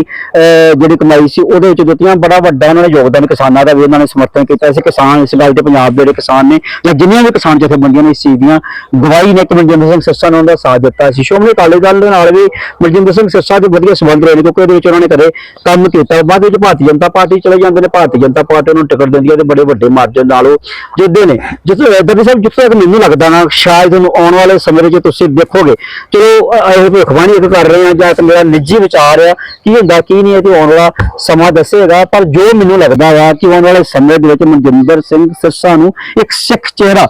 ਜਿਹੜੀ ਕਮਾਈ ਸੀ ਉਹਦੇ ਵਿੱਚ ਦਿੱਤੀਆਂ, ਬੜਾ ਵੱਡਾ ਉਹਨਾਂ ਨੇ ਯੋਗਦਾਨ ਕਿਸਾਨਾਂ ਦਾ ਵੀ ਉਹਨਾਂ ਨੇ ਸਮਰਥਨ ਕੀਤਾ ਸੀ। ਕਿਸਾਨ ਇਸ ਗੱਲ ਦੇ ਪੰਜਾਬ ਦੇ ਜਿਹੜੇ ਕਿਸਾਨ ਨੇ, ਜਾਂ ਜਿੰਨੀਆਂ ਵੀ ਕਿਸਾਨ ਜਥੇਬੰਦੀਆਂ ਨੇ ਇਸ ਚੀਜ਼ ਦੀਆਂ, ਗਵਾਹੀ ਨੇ ਕਿ ਮਨਜਿੰਦਰ ਸਿੰਘ ਸਿਰਸਾ ਨੇ ਉਹਨਾਂ ਦਾ ਸਾਥ ਦਿੱਤਾ ਸੀ। ਸ਼੍ਰੋਮਣੀ ਅਕਾਲੀ ਦਲ ਦੇ ਨਾਲ ਵੀ ਮਨਜਿੰਦਰ ਸਿੰਘ ਸਿਰਸਾ ਦੇ ਵਧੀਆ ਸੰਬੰਧ ਰਹੇ ਨੇ, ਕਿਉਂਕਿ ਉਹਦੇ ਵਿੱਚ ਉਹਨਾਂ ਨੇ ਕਦੇ ਕੰਮ ਕੀਤਾ। ਬਾਅਦ ਵਿੱਚ ਭਾਰਤੀ ਜਨਤਾ ਪਾਰਟੀ ਚਲੇ ਜਾਂਦੇ ਨੇ, ਭਾਰਤੀ ਜਨਤਾ ਪਾਰਟੀ ਉਹਨੂੰ ਟਿਕਟ ਦਿੰਦੀ ਹੈ ਤੇ ਬੜੇ ਵੱਡੇ ਮਾਰਜਨ ਨਾਲ ਉਹ ਜਿੱਦੇ ਨੇ। ਜਿੱਥੇ ਦਰਜੀ ਸਾਹਿਬ ਜਿੱਥੇ ਤੱਕ ਮੈਨੂੰ ਲੱਗਦਾ ਨਾ ਸ਼ਾਇਦ ਤੁਹਾਨੂੰ ਆਉਣ ਵਾਲੇ ਸਮੇਂ ਦੇ ਵਿੱਚ ਤੁਸੀਂ ਦੇਖੋਗੇ ਚਲੋ ਅ- ਇਹ ਭਵਿੱਖਬਾਣੀ ਇੱਕ ਕਰ ਰਹੇ ਆ ਜਾਂ ਇੱਕ ਮੇਰਾ ਨਿੱਜੀ ਵਿਚਾਰ ਆ, ਕੀ ਹੁੰਦਾ, ਕੀ ਨਹੀਂ ਇਹ ਤੇ ਆਉਣ ਵਾਲਾ ਸਮਾਂ ਦੱਸੇਗਾ। ਪਰ ਜੋ ਮੈਨੂੰ ਲੱਗਦਾ ਆ ਕਿ ਆਉਣ ਵਾਲੇ ਸਮੇਂ ਦੇ ਵਿੱਚ ਮਨਜਿੰਦਰ ਸਿੰਘ ਸਿਰਸਾ ਨੂੰ ਇੱਕ ਸਿੱਖ ਚਿਹਰਾ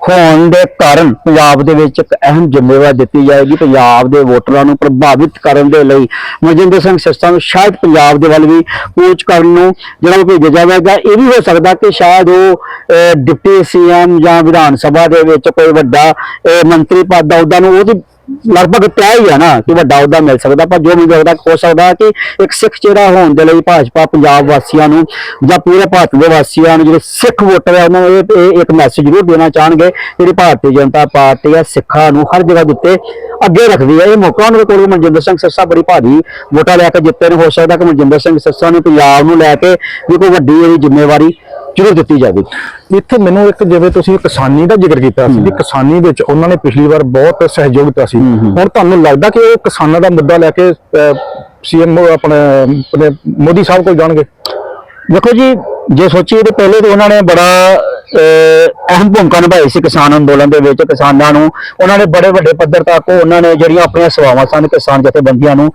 ਹੋਣ ਦੇ ਕਾਰਨ ਪੰਜਾਬ ਦੇ ਵਿੱਚ ਇੱਕ ਅਹਿਮ ਜ਼ਿੰਮੇਵਾਰੀ ਦਿੱਤੀ ਜਾਏਗੀ। ਪੰਜਾਬ ਦੇ ਵੋਟਰਾਂ ਨੂੰ ਪ੍ਰਭਾਵਿਤ ਕਰਨ ਦੇ ਲਈ ਮਨਜਿੰਦਰ ਸਿੰਘ ਸਿਰਸਾ ਨੂੰ ਸ਼ਾਇਦ ਪੰਜਾਬ ਦੇ ਵੱਲ ਵੀ ਕੂਚ ਕਰਨ ਨੂੰ ਜਿਹੜਾ ਭੇਜਿਆ ਜਾਵੇਗਾ। ਇਹ ਵੀ ਹੋ ਸਕਦਾ ਕਿ ਸ਼ਾਇਦ ਉਹ ਅਹ, ਡਿਪਟੀ ਸੀਐਮ ਜਾਂ ਵਿਧਾਨ ਸਭਾ ਦੇ ਵਿੱਚ ਕੋਈ ਵੱਡਾ ਮੰਤਰੀ ਪਦ ਦਾ ਉਹਦਾ ਨੂੰ ਉਹਦੀ ਲਗਭਗ ਤੈਅ ਹੀ ਆ ਨਾ ਕਿ ਵੱਡਾ ਅਹੁਦਾ ਮਿਲ ਸਕਦਾ, ਪਰ ਜੋ ਮੈਨੂੰ ਲੱਗਦਾ ਹੋ ਸਕਦਾ ਕਿ ਇੱਕ ਸਿੱਖ ਚਿਹਰਾ ਹੋਣ ਦੇ ਲਈ ਭਾਜਪਾ ਪੰਜਾਬ ਵਾਸੀਆਂ ਨੂੰ ਜਾਂ ਪੂਰੇ ਭਾਰਤ ਦੇ ਵਾਸੀਆਂ ਨੂੰ ਜਿਹੜੇ ਸਿੱਖ ਵੋਟਰ ਆ, ਉਹਨਾਂ ਨੂੰ ਇਹ ਇੱਕ ਮੈਸੇਜ ਜ਼ਰੂਰ ਦੇਣਾ ਚਾਹਣਗੇ ਜਿਹੜੀ ਭਾਰਤੀ ਜਨਤਾ ਪਾਰਟੀ ਆ ਸਿੱਖਾਂ ਨੂੰ ਹਰ ਜਗ੍ਹਾ ਦੇ ਉੱਤੇ ਅੱਗੇ ਰੱਖਦੀ ਹੈ ਇਹ ਮੌਕਾ ਉਹਨਾਂ ਦੇ ਕੋਲ ਮਨਜਿੰਦਰ ਸਿੰਘ ਸਿਰਸਾ ਬੜੀ ਭਾਰੀ ਵੋਟਾਂ ਲੈ ਕੇ ਜਿੱਤੇ ਨੇ, ਹੋ ਸਕਦਾ ਕਿ ਮਨਜਿੰਦਰ ਸਿੰਘ ਸਿਰਸਾ ਨੂੰ ਪੰਜਾਬ ਨੂੰ ਲੈ ਕੇ ਵੀ ਕੋਈ ਵੱਡੀ ਜਿਹੜੀ ਜ਼ਿੰਮੇਵਾਰੀ ਜ਼ਰੂਰ ਦਿੱਤੀ ਜਾਵੇ ਇੱਥੇ ਮੈਨੂੰ ਇੱਕ ਜਿਵੇਂ ਤੁਸੀਂ ਕਿਸਾਨੀ ਦਾ ਜ਼ਿਕਰ ਕੀਤਾ ਸੀ ਕਿ ਕਿਸਾਨੀ ਵਿੱਚ ਉਹਨਾਂ ਨੇ ਪਿਛਲੀ ਵਾਰ ਬਹੁਤ ਸਹਿਯੋਗ ਦਿੱਤਾ ਸੀ ਹੁਣ ਤੁਹਾਨੂੰ ਲੱਗਦਾ ਕਿ ਉਹ ਕਿਸਾਨਾਂ ਦਾ ਮੁੱਦਾ ਲੈ ਕੇ ਸੀਐਮ ਆਪਣੇ ਮੋਦੀ ਸਾਹਿਬ ਕੋਲ ਜਾਣਗੇ? ਦੇਖੋ ਜੀ ਜੇ ਸੋਚੀਏ ਤੇ ਪਹਿਲੇ ਤਾਂ ਉਹਨਾਂ ਨੇ ਬੜਾ ਅਹ, ਅਹਿਮ ਭੂਮਿਕਾ ਨਿਭਾਈ ਸੀ ਕਿਸਾਨ ਅੰਦੋਲਨ ਦੇ ਵਿੱਚ। ਕਿਸਾਨਾਂ ਨੂੰ ਉਹਨਾਂ ਨੇ ਬੜੇ ਵੱਡੇ ਪੱਧਰ ਤੱਕ ਉਹਨਾਂ ਨੇ ਜਿਹੜੀਆਂ ਆਪਣੀਆਂ ਸੇਵਾਵਾਂ ਸਨ ਕਿਸਾਨ ਜਥੇਬੰਦੀਆਂ ਨੂੰ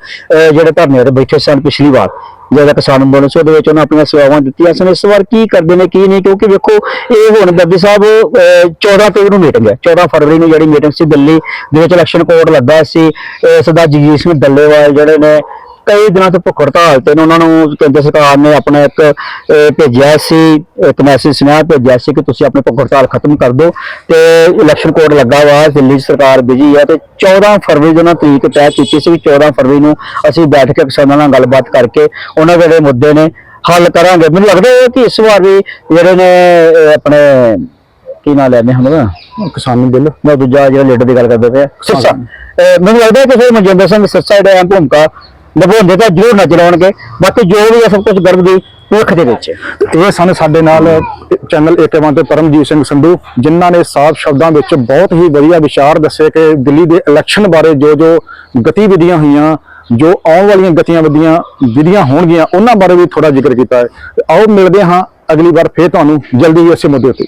ਜਿਹੜੇ ਧਰਨੇ ਤੇ ਬੈਠੇ ਸਨ ਪਿਛਲੀ ਵਾਰ। ਜਿਹੜਾ ਕਿਸਾਨ ਅੰਦੋਲਨ ਸੀ ਉਹਦੇ ਵਿੱਚ ਉਹਨਾਂ ਆਪਣੀਆਂ ਸੇਵਾਵਾਂ ਦਿੱਤੀਆਂ ਸਨ। ਇਸ ਵਾਰ ਕੀ ਕਰਦੇ ਨੇ ਕੀ ਨਹੀਂ ਕਿਉਂਕਿ ਵੇਖੋ ਇਹ ਹੁਣ ਦੱਬੀ ਸਾਹਿਬ ਅਹ, 14 ਤਰੀਕ ਨੂੰ ਮੀਟਿੰਗ ਹੈ। 14 ਫਰਵਰੀ ਨੂੰ ਜਿਹੜੀ ਮੀਟਿੰਗ ਸੀ ਦਿੱਲੀ ਦੇ ਵਿੱਚ ਇਲੈਕਸ਼ਨ ਕੋਡ ਲੱਗਾ ਸੀ। ਅਹ, ਸਰਦਾਰ ਜਗਜੀਤ ਸਿੰਘ ਡੱਲੇਵਾਲ ਜਿਹੜੇ ਨੇ ਕਈ ਦਿਨਾਂ ਤੋਂ ਭੁੱਖ ਹੜਤਾਲ ਤੇ ਨੇ ਉਹਨਾਂ ਨੂੰ ਕੇਂਦਰ ਸਰਕਾਰ ਨੇ ਆਪਣਾ ਇੱਕ ਭੇਜਿਆ ਸੀ ਇੱਕ ਮੈਸੇਜ ਸੁਨੇਹਾ ਭੇਜਿਆ ਸੀ ਕਿ ਤੁਸੀਂ ਆਪਣੀ ਭੁੱਖ ਹੜਤਾਲ ਖਤਮ ਕਰ ਦਿਓ ਤੇ ਇਲੈਕਸ਼ਨ ਕੋਡ ਲੱਗਾ ਵਾ ਦਿੱਲੀ ਸਰਕਾਰ ਬਿਜ਼ੀ ਹੈ ਤੇ 14 ਫਰਵਰੀ ਦੀ ਉਹਨਾਂ ਤਰੀਕ ਤੈਅ ਕੀਤੀ ਸੀ ਵੀ 14 ਫਰਵਰੀ ਨੂੰ ਅਸੀਂ ਬੈਠ ਕੇ ਕਿਸਾਨਾਂ ਨਾਲ ਗੱਲਬਾਤ ਕਰਕੇ ਉਹਨਾਂ ਦੇ ਜਿਹੜੇ ਮੁੱਦੇ ਨੇ ਹੱਲ ਕਰਾਂਗੇ। ਮੈਨੂੰ ਲੱਗਦਾ ਹੈ ਕਿ ਇਸ ਵਾਰ ਵੀ ਜਿਹੜੇ ਨੇ ਆਪਣੇ ਕੀ ਨਾਂ ਲੈਣੇ ਹੁਣ? ਕਿਸਾਨੀ ਬਿੱਲ ਮੈਂ ਦੂਜਾ ਜਿਹੜਾ ਲੀਡਰ ਦੀ ਗੱਲ ਕਰਦੇ ਪਏ ਆ, ਸਿਰਸਾ ਮੈਨੂੰ ਲੱਗਦਾ ਹੈ ਕਿ ਫਿਰ ਮਨਜਿੰਦਰ ਸਿੰਘ ਸਿਰਸਾ ਜਿਹੜਾ ਅਹਿਮ ਭੂਮਿਕਾ ਨਿਭਾਉਂਦੇ ਤਾਂ ਜ਼ਰੂਰ ਨਜ਼ਰ ਆਉਣਗੇ। ਬਾਕੀ ਜੋ ਵੀ ਹੈ ਸਭ ਕੁਝ ਗਰਭ ਦੀ ਭੁੱਖ ਦੇ ਵਿੱਚ। ਇਹ ਸਨ ਸਾਡੇ ਨਾਲ ਚੈਨਲ ਏਕਮਨ ਤੇ ਪਰਮਜੀਤ ਸਿੰਘ ਸੰਧੂ, ਜਿਨ੍ਹਾਂ ਨੇ ਸਾਫ਼ ਸ਼ਬਦਾਂ ਵਿੱਚ ਬਹੁਤ ਹੀ ਵਧੀਆ ਵਿਚਾਰ ਦੱਸੇ ਕਿ ਦਿੱਲੀ ਦੇ ਇਲੈਕਸ਼ਨ ਬਾਰੇ ਜੋ ਜੋ ਗਤੀਵਿਧੀਆਂ ਹੋਈਆਂ, ਜੋ ਆਉਣ ਵਾਲੀਆਂ ਗਤੀਵਿਧੀਆਂ ਵਿਧੀਆਂ ਹੋਣਗੀਆਂ, ਉਹਨਾਂ ਬਾਰੇ ਵੀ ਥੋੜਾ ਜ਼ਿਕਰ ਕੀਤਾ ਹੈ। ਆਓ ਮਿਲਦੇ ਹਾਂ ਅਗਲੀ ਵਾਰ, ਫੇਰ ਤੁਹਾਨੂੰ ਜਲਦੀ ਹੀ ਇਸੇ ਮੁੱਦੇ ਉੱਤੇ